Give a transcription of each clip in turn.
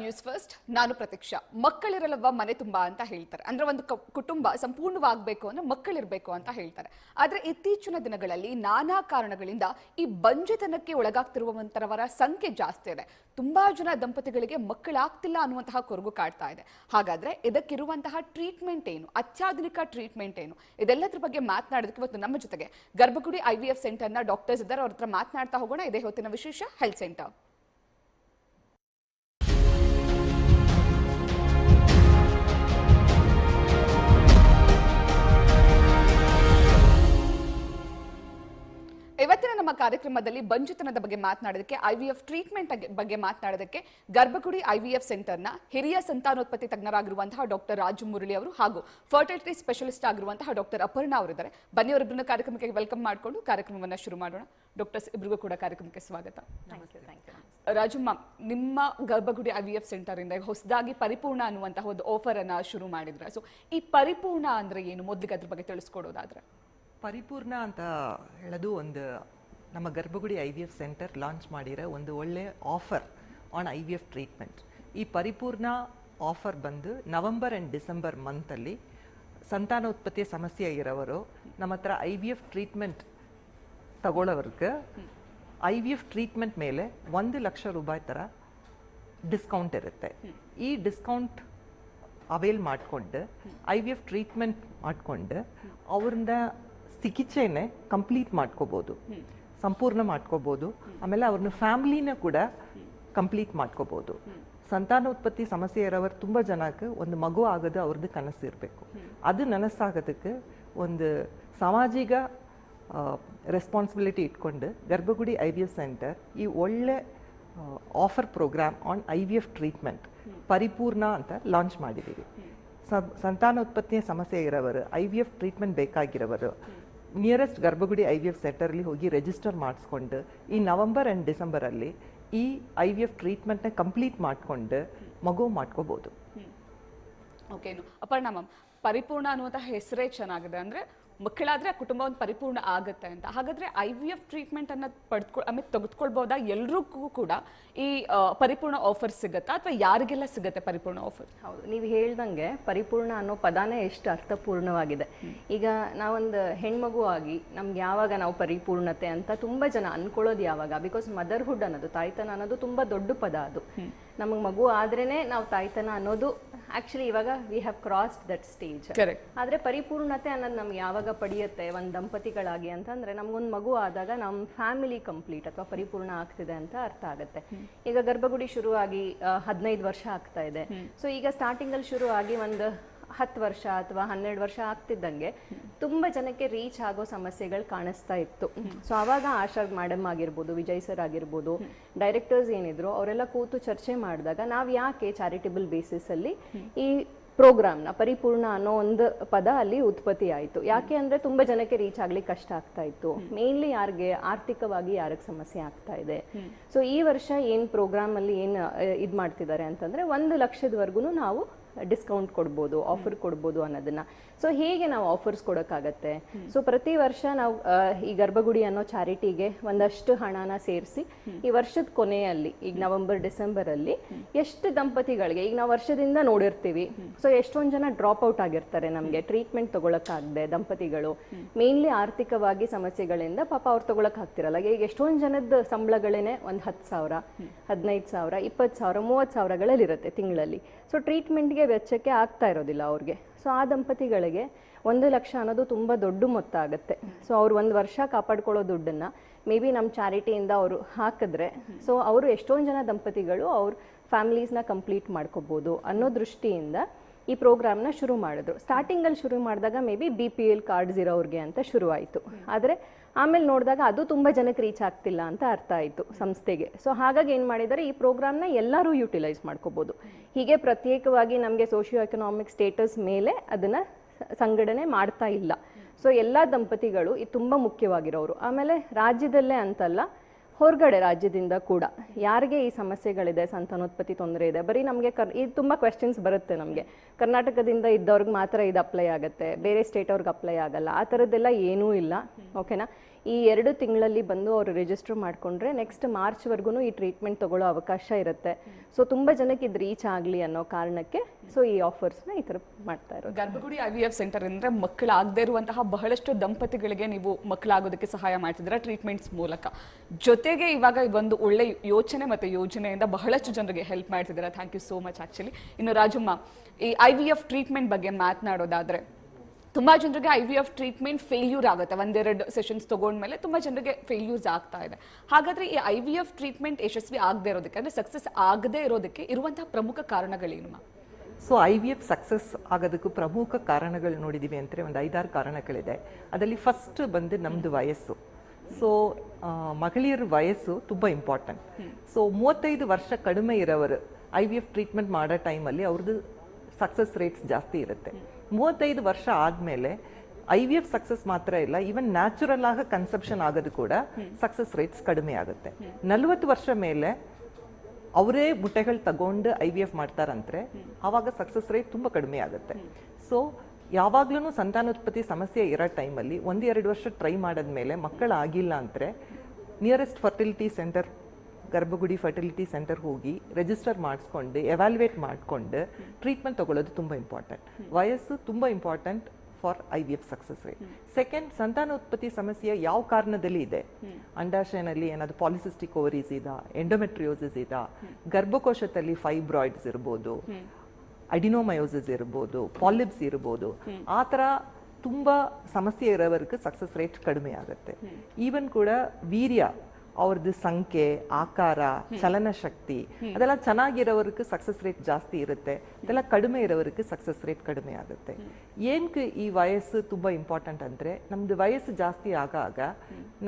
News first ನಾನು ಪ್ರತೀಕ್ಷಾ. ಮಕ್ಕಳಿರಲ್ಲವ ಮನೆ ತುಂಬಾ ಅಂತ ಹೇಳ್ತಾರೆ. ಅಂದ್ರೆ ಒಂದು ಕುಟುಂಬ ಸಂಪೂರ್ಣವಾಗಬೇಕು ಅಂದ್ರೆ ಮಕ್ಕಳಿರಬೇಕು ಅಂತ ಹೇಳ್ತಾರೆ. ಆದ್ರೆ ಇತ್ತೀಚಿನ ದಿನಗಳಲ್ಲಿ ನಾನಾ ಕಾರಣಗಳಿಂದ ಈ ಬಂಜೆತನಕ್ಕೆ ಒಳಗಾಗ್ತಿರುವಂತರವರ ಸಂಖ್ಯೆ ಜಾಸ್ತಿ ಇದೆ. ತುಂಬಾ ಜನ ದಂಪತಿಗಳಿಗೆ ಮಕ್ಕಳಾಗ್ತಿಲ್ಲ ಅನ್ನುವಂತಹ ಕೊರಗು ಕಾಡ್ತಾ ಇದೆ. ಹಾಗಾದ್ರೆ ಇದಕ್ಕಿರುವಂತಹ ಟ್ರೀಟ್ಮೆಂಟ್ ಏನು? ಅತ್ಯಾಧುನಿಕ ಟ್ರೀಟ್ಮೆಂಟ್ ಏನು? ಇದೆಲ್ಲದ್ರ ಬಗ್ಗೆ ಮಾತನಾಡೋದಕ್ಕೆ ಇವತ್ತು ನಮ್ಮ ಜೊತೆಗೆ ಗರ್ಭಗುಡಿ ಐ ವಿ ಎಫ್ ಸೆಂಟರ್ನ ಡಾಕ್ಟರ್ಸ್ ಇದ್ದಾರೆ ಅವ್ರ ಹತ್ರ ಮಾತನಾಡ್ತಾ ಹೋಗೋಣ. ಇದೇ ಹೊತ್ತಿನ ವಿಶೇಷ ಹೆಲ್ತ್ ಸೆಂಟರ್ ಇವತ್ತಿನ ನಮ್ಮ ಕಾರ್ಯಕ್ರಮದಲ್ಲಿ ಬಂಜುತನದ ಬಗ್ಗೆ ಮಾತನಾಡೋದಕ್ಕೆ ಐ ವಿ ಎಫ್ ಟ್ರೀಟ್ಮೆಂಟ್ ಬಗ್ಗೆ ಮಾತನಾಡೋದಕ್ಕೆ ಗರ್ಭಗುಡಿ ಐ ವಿ ಎಫ್ ಸೆಂಟರ್ನ ಹಿರಿಯ ಸಂತಾನೋತ್ಪತ್ತಿ ತಜ್ಞರಾಗಿರುವಂತಹ ಡಾಕ್ಟರ್ ರಾಜು ಮುರಳಿ ಅವರು ಹಾಗೂ ಫರ್ಟಿಲಿಟಿ ಸ್ಪೆಷಲಿಸ್ಟ್ ಆಗಿರುವಂತಹ ಡಾಕ್ಟರ್ ಅಪರ್ಣಾ ಅವರಿದ್ದಾರೆ ಬನ್ನಿ ಅವರಿಬ್ಬರನ್ನ ಕಾರ್ಯಕ್ರಮಕ್ಕೆ ವೆಲ್ಕಮ್ ಮಾಡಿಕೊಂಡು ಕಾರ್ಯಕ್ರಮವನ್ನು ಶುರು ಮಾಡೋಣ. ಡಾಕ್ಟರ್ಸ್ ಇಬ್ಬರಿಗೂ ಕೂಡ ಕಾರ್ಯಕ್ರಮಕ್ಕೆ ಸ್ವಾಗತ. ರಾಜು ಮ್ಯಾಮ್ ನಿಮ್ಮ Garbhagudi I V F centre ಇಂದ ಹೊಸದಾಗಿ ಪರಿಪೂರ್ಣ ಅನ್ನುವಂತಹ ಒಂದು ಆಫರ್ ಅನ್ನ ಶುರು ಮಾಡಿದ್ರೆ. ಸೊ ಈ ಪರಿಪೂರ್ಣ ಅಂದ್ರೆ ಏನು? ಮೊದಲಿಗೆ ಅದ್ರ ಬಗ್ಗೆ ತಿಳಿಸ್ಕೊಡೋದಾದ್ರೆ. ಪರಿಪೂರ್ಣ ಅಂತ ಹೇಳೋದು ಒಂದು ನಮ್ಮ Garbhagudi I V F centre launch ಮಾಡಿರೋ ಒಂದು ಒಳ್ಳೆ offer on I V F treatment ಈ ಪರಿಪೂರ್ಣ ಆಫರ್ ಬಂದು ನವಂಬರ್ ಆ್ಯಂಡ್ ಡಿಸೆಂಬರ್ ಮಂತಲ್ಲಿ ಸಂತಾನೋತ್ಪತ್ತಿಯ ಸಮಸ್ಯೆ ಇರೋವರು ನಮ್ಮ ಹತ್ರ ಐ ವಿ ಎಫ್ ಟ್ರೀಟ್ಮೆಂಟ್ ತಗೊಳ್ಳೋವ್ರಿಗೆ ಐ ವಿ ಎಫ್ ಟ್ರೀಟ್ಮೆಂಟ್ ಮೇಲೆ ಒಂದು ಲಕ್ಷ ರೂಪಾಯಿ ಥರ ಡಿಸ್ಕೌಂಟ್ ಇರುತ್ತೆ. ಈ ಡಿಸ್ಕೌಂಟ್ ಅವೇಲ್ ಮಾಡಿಕೊಂಡು ಐ ವಿ ಎಫ್ ಟ್ರೀಟ್ಮೆಂಟ್ ಮಾಡಿಕೊಂಡು ಅವ್ರನ್ನ ಚಿಕಿತ್ಸೆನೆ ಕಂಪ್ಲೀಟ್ ಮಾಡ್ಕೋಬೋದು. ಸಂಪೂರ್ಣ ಮಾಡ್ಕೋಬೋದು. ಆಮೇಲೆ ಅವ್ರನ್ನ ಫ್ಯಾಮ್ಲಿನ ಕೂಡ ಕಂಪ್ಲೀಟ್ ಮಾಡ್ಕೋಬೋದು. ಸಂತಾನೋತ್ಪತ್ತಿ ಸಮಸ್ಯೆ ಇರೋವ್ರು ತುಂಬ ಜನಕ್ಕೆ ಒಂದು ಮಗು ಆಗೋದು ಅವ್ರದ್ದು ಕನಸು ಇರಬೇಕು. ಅದು ನನಸಾಗೋದಕ್ಕೆ ಒಂದು ಸಾಮಾಜಿಕ ರೆಸ್ಪಾನ್ಸಿಬಿಲಿಟಿ ಇಟ್ಕೊಂಡು ಗರ್ಭಗುಡಿ ಐ ವಿ ಎಫ್ ಸೆಂಟರ್ ಈ ಒಳ್ಳೆ offer programme on I V F treatment ಪರಿಪೂರ್ಣ ಅಂತ ಲಾಂಚ್ ಮಾಡಿದ್ದೀವಿ. ಸಂತಾನೋತ್ಪತ್ತಿಯ ಸಮಸ್ಯೆ ಇರೋವರು I V F treatment ಬೇಕಾಗಿರೋವರು nearest Garbhagudi I V F ಸೆಂಟರಲ್ಲಿ ಹೋಗಿ ರಿಜಿಸ್ಟರ್ ಮಾಡಿಸ್ಕೊಂಡು, ಈ ನವಂಬರ್ ಆ್ಯಂಡ್ ಡಿಸೆಂಬರಲ್ಲಿ ಈ ಐ ವಿ ಎಫ್ ಟ್ರೀಟ್ಮೆಂಟ್ನ ಕಂಪ್ಲೀಟ್ ಮಾಡಿಕೊಂಡು ಮಗು ಮಾಡ್ಕೋಬೋದು. ಓಕೆ ಅಪರ್ಣ ಮ್ಯಾಮ್ ಪರಿಪೂರ್ಣ ಅನ್ನುವಂಥ ಹೆಸರೇ ಚೆನ್ನಾಗಿದೆ. ಅಂದ್ರೆ ಮಕ್ಕಳಾದ್ರೆ ಆ ಕುಟುಂಬ ಒಂದು ಪರಿಪೂರ್ಣ ಆಗುತ್ತೆ ಅಂತ. ಹಾಗಾದ್ರೆ ಐ ವಿ ಎಫ್ ಟ್ರೀಟ್ಮೆಂಟ್ ಅನ್ನ ಪಡ್ಕೊ ಆಮೇಲೆ ತೆಗೆದುಕೊಳ್ಬೋದಾ? ಎಲ್ರಿಗೂ ಕೂಡ ಈ ಪರಿಪೂರ್ಣ ಆಫರ್ ಸಿಗುತ್ತಾ? ಅಥವಾ ಯಾರಿಗೆಲ್ಲ ಸಿಗುತ್ತೆ ಪರಿಪೂರ್ಣ ಆಫರ್ ಹೌದು ನೀವು ಹೇಳ್ದಂಗೆ ಪರಿಪೂರ್ಣ ಅನ್ನೋ ಪದಾನೇ ಎಷ್ಟು ಅರ್ಥಪೂರ್ಣವಾಗಿದೆ. ಈಗ ನಾವೊಂದು ಹೆಣ್ಮಗು ಆಗಿ ನಮ್ಗೆ ಯಾವಾಗ ನಾವು ಪರಿಪೂರ್ಣತೆ ಅಂತ ತುಂಬಾ ಜನ ಅನ್ಕೊಳ್ಳೋದು ಯಾವಾಗ? ಬಿಕಾಸ್ ಮದರ್ಹುಡ್ ಅನ್ನೋದು ತಾಯ್ತನ ಅನ್ನೋದು ತುಂಬಾ ದೊಡ್ಡ ಪದ ಅದು. ನಮಗೆ ಮಗು ಆದ್ರೇನೆ ನಾವು ತಾಯ್ತನ ಅನ್ನೋದು ಆಕ್ಚುಲಿ ಇವಾಗ we have crossed that stage ಆದರೆ ಪರಿಪೂರ್ಣತೆ ಅನ್ನೋದು ನಮ್ಗೆ ಯಾವಾಗ ಪಡೆಯುತ್ತೆ? ಒಂದು ದಂಪತಿಗಳಾಗಿ ಅಂತಂದ್ರೆ ನಮಗೊಂದು ಮಗು ಆದಾಗ ನಮ್ಮ ಫ್ಯಾಮಿಲಿ ಕಂಪ್ಲೀಟ್ ಅಥವಾ ಪರಿಪೂರ್ಣ ಆಗ್ತಿದೆ ಅಂತ ಅರ್ಥ ಆಗುತ್ತೆ. ಈಗ ಗರ್ಭಗುಡಿ ಶುರುವಾಗಿ ಹದಿನೈದು ವರ್ಷ ಆಗ್ತಾ ಇದೆ. ಸೊ ಈಗ ಸ್ಟಾರ್ಟಿಂಗಲ್ಲಿ ಶುರು ಆಗಿ ಒಂದು ಹತ್ತು ವರ್ಷ ಅಥವಾ ಹನ್ನೆರಡು ವರ್ಷ ಆಗ್ತಿದ್ದಂಗೆ ತುಂಬಾ ಜನಕ್ಕೆ ರೀಚ್ ಆಗೋ ಸಮಸ್ಯೆಗಳು ಕಾಣಿಸ್ತಾ ಇತ್ತು. ಸೊ ಆವಾಗ ಆಶಾ ಮೇಡಮ್ ಆಗಿರ್ಬೋದು, ವಿಜಯ್ ಸರ್ ಆಗಿರ್ಬೋದು ಡೈರೆಕ್ಟರ್ಸ್ ಏನಿದ್ರು ಅವರೆಲ್ಲ ಕೂತು ಚರ್ಚೆ ಮಾಡಿದಾಗ ನಾವು ಯಾಕೆ ಚಾರಿಟಬಲ್ ಬೇಸಿಸ್ ಅಲ್ಲಿ ಈ ಪ್ರೋಗ್ರಾಮ್ನ ಪರಿಪೂರ್ಣ ಅನ್ನೋ ಒಂದು ಪದ ಅಲ್ಲಿ ಉತ್ಪತ್ತಿ ಆಯಿತು. ಯಾಕೆ ಅಂದ್ರೆ ತುಂಬಾ ಜನಕ್ಕೆ ರೀಚ್ ಆಗ್ಲಿಕ್ಕೆ ಕಷ್ಟ ಆಗ್ತಾ ಇತ್ತು. ಮೇನ್ಲಿ ಯಾರಿಗೆ, ಆರ್ಥಿಕವಾಗಿ ಯಾರಿಗೆ ಸಮಸ್ಯೆ ಆಗ್ತಾ ಇದೆ. ಸೊ ಈ ವರ್ಷ ಏನು ಪ್ರೋಗ್ರಾಮ್ ಅಲ್ಲಿ ಏನ್, ಇದು ಮಾಡ್ತಿದ್ದಾರೆ ಅಂತಂದ್ರೆ ಒಂದು ಲಕ್ಷದವರೆಗೂ ನಾವು ಡಿಸ್ಕೌಂಟ್ ಕೊಡ್ಬೋದು ಆಫರ್ ಕೊಡ್ಬೋದು ಅನ್ನೋದನ್ನ. ಸೊ ಹೇಗೆ ನಾವು ಆಫರ್ಸ್ ಕೊಡೋಕ್ಕಾಗತ್ತೆ? ಸೊ ಪ್ರತಿ ವರ್ಷ ನಾವು ಈ ಗರ್ಭಗುಡಿ ಅನ್ನೋ ಚಾರಿಟಿಗೆ ಒಂದಷ್ಟು ಹಣನ ಸೇರಿಸಿ ಈ ವರ್ಷದ ಕೊನೆಯಲ್ಲಿ ಈಗ ನವೆಂಬರ್ ಡಿಸೆಂಬರ್ ಅಲ್ಲಿ ಎಷ್ಟು ದಂಪತಿಗಳಿಗೆ ಈಗ ನಾವು ವರ್ಷದಿಂದ ನೋಡಿರ್ತೀವಿ. ಸೊ ಎಷ್ಟೊಂದು ಜನ ಡ್ರಾಪ್ ಔಟ್ ಆಗಿರ್ತಾರೆ ನಮಗೆ. ಟ್ರೀಟ್ಮೆಂಟ್ ತಗೊಳಕ್ಕಾಗದೆ ದಂಪತಿಗಳು. ಮೇನ್ಲಿ ಆರ್ಥಿಕವಾಗಿ ಸಮಸ್ಯೆಗಳಿಂದ ಪಾಪ ಅವ್ರು ತಗೊಳಕ್ ಆಗ್ತಿರಲ್ಲ ಈಗ ಎಷ್ಟೊಂದು ಜನದ ಸಂಬಳಗಳೇನೆ ಒಂದು ಹತ್ತು ಸಾವಿರ ಹದಿನೈದು ಸಾವಿರ ಇಪ್ಪತ್ತು ಸಾವಿರ ಮೂವತ್ತು ಸಾವಿರಗಳಲ್ಲಿ ಇರುತ್ತೆ ತಿಂಗಳಲ್ಲಿ ಸೊ ಟ್ರೀಟ್ಮೆಂಟ್ಗೆ ವೆಚ್ಚಕ್ಕೆ ಆಗ್ತಾ ಇರೋದಿಲ್ಲ ಅವ್ರಿಗೆ. ಸೊ ಆ ದಂಪತಿಗಳಿಗೆ ಒಂದು ಲಕ್ಷ ಅನ್ನೋದು ತುಂಬ ದೊಡ್ಡ ಮೊತ್ತ ಆಗುತ್ತೆ ಸೊ ಅವ್ರು ಒಂದು ವರ್ಷ ಕಾಪಾಡ್ಕೊಳ್ಳೋ ದುಡ್ಡನ್ನು ಮೇ ಬಿ ನಮ್ಮ ಚಾರಿಟಿಯಿಂದ ಅವರು ಹಾಕಿದ್ರೆ ಸೊ ಅವರು ಎಷ್ಟೊಂದು ಜನ ದಂಪತಿಗಳು ಅವ್ರ ಫ್ಯಾಮಿಲೀಸ್ನ ಕಂಪ್ಲೀಟ್ ಮಾಡ್ಕೋಬೋದು ಅನ್ನೋ ದೃಷ್ಟಿಯಿಂದ ಈ ಪ್ರೋಗ್ರಾಮ್ನ ಶುರು ಮಾಡಿದ್ರು. ಸ್ಟಾರ್ಟಿಂಗಲ್ಲಿ ಶುರು ಮಾಡಿದಾಗ maybe B P L cards ಇರೋರಿಗೆ ಅಂತ ಶುರುವಾಯಿತು. ಆದರೆ ಆಮೇಲೆ ನೋಡಿದಾಗ ಅದು ತುಂಬ ಜನಕ್ಕೆ ರೀಚ್ ಆಗ್ತಿಲ್ಲ ಅಂತ ಅರ್ಥ ಆಯಿತು ಸಂಸ್ಥೆಗೆ. ಸೊ ಹಾಗಾಗಿ ಏನು ಮಾಡಿದ್ದಾರೆ ಈ ಪ್ರೋಗ್ರಾಮ್ನ ಎಲ್ಲರೂ ಯುಟಿಲೈಸ್ ಮಾಡ್ಕೋಬೋದು. ಹೀಗೆ ಪ್ರತ್ಯೇಕವಾಗಿ ನಮಗೆ ಸೋಷಿಯೋ ಎಕನಾಮಿಕ್ ಸ್ಟೇಟಸ್ ಮೇಲೆ ಅದನ್ನು ಸಂಘಟನೆ ಮಾಡ್ತಾ ಇಲ್ಲ. ಸೊ ಎಲ್ಲ ದಂಪತಿಗಳು ಇದು ತುಂಬ ಮುಖ್ಯವಾಗಿರೋರು. ಆಮೇಲೆ ರಾಜ್ಯದಲ್ಲೇ ಅಂತಲ್ಲ, ಹೊರಗಡೆ ರಾಜ್ಯದಿಂದ ಕೂಡ ಯಾರಿಗೆ ಈ ಸಮಸ್ಯೆಗಳಿದೆ, ಸಂತಾನೋತ್ಪತ್ತಿ ತೊಂದರೆ ಇದೆ? ಬರೀ ನಮಗೆ ಕರ್ ಇದು ತುಂಬ ಕ್ವೆಶನ್ಸ್ ಬರುತ್ತೆ ನಮಗೆ. ಕರ್ನಾಟಕದಿಂದ ಇದ್ದವ್ರಿಗೆ ಮಾತ್ರ ಇದು ಅಪ್ಲೈ ಆಗುತ್ತೆ, ಬೇರೆ ಸ್ಟೇಟ್ ಅವ್ರಿಗೆ ಅಪ್ಲೈ ಆಗಲ್ಲ. ಆ ಥರದ್ದೆಲ್ಲ ಏನೂ ಇಲ್ಲ ಓಕೆನಾ ಈ ಎರಡು ತಿಂಗಳಲ್ಲಿ ಬಂದು ಅವರು ರಿಜಿಸ್ಟರ್ ಮಾಡಿಕೊಂಡ್ರೆ ನೆಕ್ಸ್ಟ್ ಮಾರ್ಚ್ವರೆಗೂ ಈ ಟ್ರೀಟ್ಮೆಂಟ್ ತಗೊಳ್ಳೋ ಅವಕಾಶ ಇರುತ್ತೆ. ಸೊ ತುಂಬ ಜನಕ್ಕೆ ಇದು ರೀಚ್ ಆಗಲಿ ಅನ್ನೋ ಕಾರಣಕ್ಕೆ ಸೊ ಈ ಆಫರ್ಸ್ನ ಈ ಥರ ಮಾಡ್ತಾ ಇರೋದು. ಗರ್ಭಗುಡಿ ಐ ವಿ ಎಫ್ ಸೆಂಟರ್ ಅಂದರೆ ಮಕ್ಕಳಾಗದೇ ಇರುವಂತಹ ಬಹಳಷ್ಟು ದಂಪತಿಗಳಿಗೆ ನೀವು ಮಕ್ಕಳಾಗೋದಕ್ಕೆ ಸಹಾಯ ಮಾಡ್ತಿದ್ದೀರಾ ಟ್ರೀಟ್ಮೆಂಟ್ಸ್ ಮೂಲಕ. ಜೊತೆಗೆ ಇವಾಗ ಒಂದು ಒಳ್ಳೆ ಯೋಚನೆ ಮತ್ತು ಯೋಜನೆಯಿಂದ ಬಹಳಷ್ಟು ಜನರಿಗೆ ಹೆಲ್ಪ್ ಮಾಡ್ತಿದ್ದೀರಾ. Thank you so much actually ಇನ್ನು ರಾಜಮ್ಮ, ಈ ಐ ವಿ ಎಫ್ ಟ್ರೀಟ್ಮೆಂಟ್ ಬಗ್ಗೆ ಮಾತನಾಡೋದಾದ್ರೆ ತುಂಬಾ ಜನರಿಗೆ I V F treatment failure ಆಗುತ್ತೆ. ಒಂದೆರಡು ಸೆಷನ್ಸ್ ತಗೊಂಡ್ಮೇಲೆ ತುಂಬಾ ಜನರಿಗೆ ಫೇಲ್ಯೂರ್ಸ್ ಆಗ್ತಾ ಇದೆ. ಹಾಗಾದ್ರೆ ಈ ಐ ವಿ ಎಫ್ ಟ್ರೀಟ್ಮೆಂಟ್ ಯಶಸ್ವಿ ಆಗದೆ ಇರೋದಕ್ಕೆ ಅಂದ್ರೆ ಸಕ್ಸಸ್ ಆಗದೇ ಇರೋದಕ್ಕೆ ಇರುವಂತಹ ಪ್ರಮುಖ ಕಾರಣಗಳೇನು ಮಾ so I V F success ಆಗೋದಕ್ಕೂ ಪ್ರಮುಖ ಕಾರಣಗಳು ನೋಡಿದ್ದೀವಿ ಅಂದರೆ ಒಂದು ಐದಾರು ಕಾರಣಗಳಿದೆ. ಅದರಲ್ಲಿ ಫಸ್ಟ್ ಬಂದು ನಮ್ಮದು ವಯಸ್ಸು. ಸೊ ಮಹಿಳೆಯರ ವಯಸ್ಸು ತುಂಬ ಇಂಪಾರ್ಟೆಂಟ್ ಸೊ ಮೂವತ್ತೈದು ವರ್ಷ ಕಡಿಮೆ ಇರೋವರು ಐ ವಿ ಎಫ್ ಟ್ರೀಟ್ಮೆಂಟ್ ಮಾಡೋ ಟೈಮಲ್ಲಿ ಅವ್ರದ್ದು ಸಕ್ಸಸ್ ರೇಟ್ಸ್ ಜಾಸ್ತಿ ಇರುತ್ತೆ. ಮೂವತ್ತೈದು ವರ್ಷ ಆದಮೇಲೆ ಐ ವಿ ಎಫ್ ಸಕ್ಸಸ್ ಮಾತ್ರ ಇಲ್ಲ ಈವನ್ ನ್ಯಾಚುರಲ್ ಆಗ ಕನ್ಸೆಪ್ಷನ್ ಆಗೋದು ಕೂಡ ಸಕ್ಸಸ್ ರೇಟ್ಸ್ ಕಡಿಮೆ ಆಗುತ್ತೆ. ನಲವತ್ತು ವರ್ಷ ಮೇಲೆ ಅವರೇ ಮುಟ್ಟೆಗಳು ತಗೊಂಡು ಐ ವಿ ಎಫ್ ಮಾಡ್ತಾರಂದ್ರೆ ಆವಾಗ ಸಕ್ಸಸ್ ರೇಟ್ ತುಂಬ ಕಡಿಮೆ ಆಗುತ್ತೆ. ಸೊ ಯಾವಾಗ್ಲೂ ಸಂತಾನೋತ್ಪತ್ತಿ ಸಮಸ್ಯೆ ಇರೋ ಟೈಮಲ್ಲಿ ಒಂದು ಎರಡು ವರ್ಷ ಟ್ರೈ ಮಾಡಿದ್ಮೇಲೆ ಮಕ್ಕಳಾಗಿಲ್ಲ ಅಂದರೆ nearest fertility centre Garbhagudi fertility centre ಹೋಗಿ ರಿಜಿಸ್ಟರ್ ಮಾಡಿಸ್ಕೊಂಡು ಎವ್ಯಾಲ್ಯುವೇಟ್ ಮಾಡಿಕೊಂಡು ಟ್ರೀಟ್ಮೆಂಟ್ ತಗೊಳ್ಳೋದು ತುಂಬ ಇಂಪಾರ್ಟೆಂಟ್ ವಯಸ್ಸು ತುಂಬ important for I V F success rate second ಸಂತಾನೋತ್ಪತ್ತಿ ಸಮಸ್ಯೆ ಯಾವ ಕಾರಣದಲ್ಲಿ ಇದೆ? ಅಂಡಾಶಯನಲ್ಲಿ ಏನಾದರೂ ಪಾಲಿಸಿಸ್ಟಿಕ್ ಓವರೀಸ್ ಇದಾ? ಎಂಡೋಮೆಟ್ರಿಯೋಸಿಸ್ ಇದಾ? ಗರ್ಭಕೋಶದಲ್ಲಿ ಫೈಬ್ರಾಯ್ಡ್ಸ್ ಇರ್ಬೋದು ಅಡಿನೋಮಯೋಸಿಸ್ ಇರ್ಬೋದು ಪಾಲಿಬ್ಸ್ ಇರ್ಬೋದು. ಆ ಥರ ತುಂಬ ಸಮಸ್ಯೆ ಇರೋವರೆಗೂ ಸಕ್ಸಸ್ ರೇಟ್ ಕಡಿಮೆ ಆಗುತ್ತೆ. ಈವನ್ ಕೂಡ ವೀರ್ಯ ಅವ್ರದ್ದು ಸಂಖ್ಯೆ ಆಕಾರ ಚಲನಶಕ್ತಿ ಅದೆಲ್ಲ ಚೆನ್ನಾಗಿರೋವರೆಗೂ ಸಕ್ಸಸ್ ರೇಟ್ ಜಾಸ್ತಿ ಇರುತ್ತೆ. ಅದೆಲ್ಲ ಕಡಿಮೆ ಇರೋವರೆಗೂ ಸಕ್ಸಸ್ ರೇಟ್ ಕಡಿಮೆ ಆಗುತ್ತೆ. ಏನಕ್ಕೆ ಈ ವಯಸ್ಸು ತುಂಬ ಇಂಪಾರ್ಟೆಂಟ್ ಅಂದರೆ ನಮ್ಮದು ವಯಸ್ಸು ಜಾಸ್ತಿ ಆಗಾಗ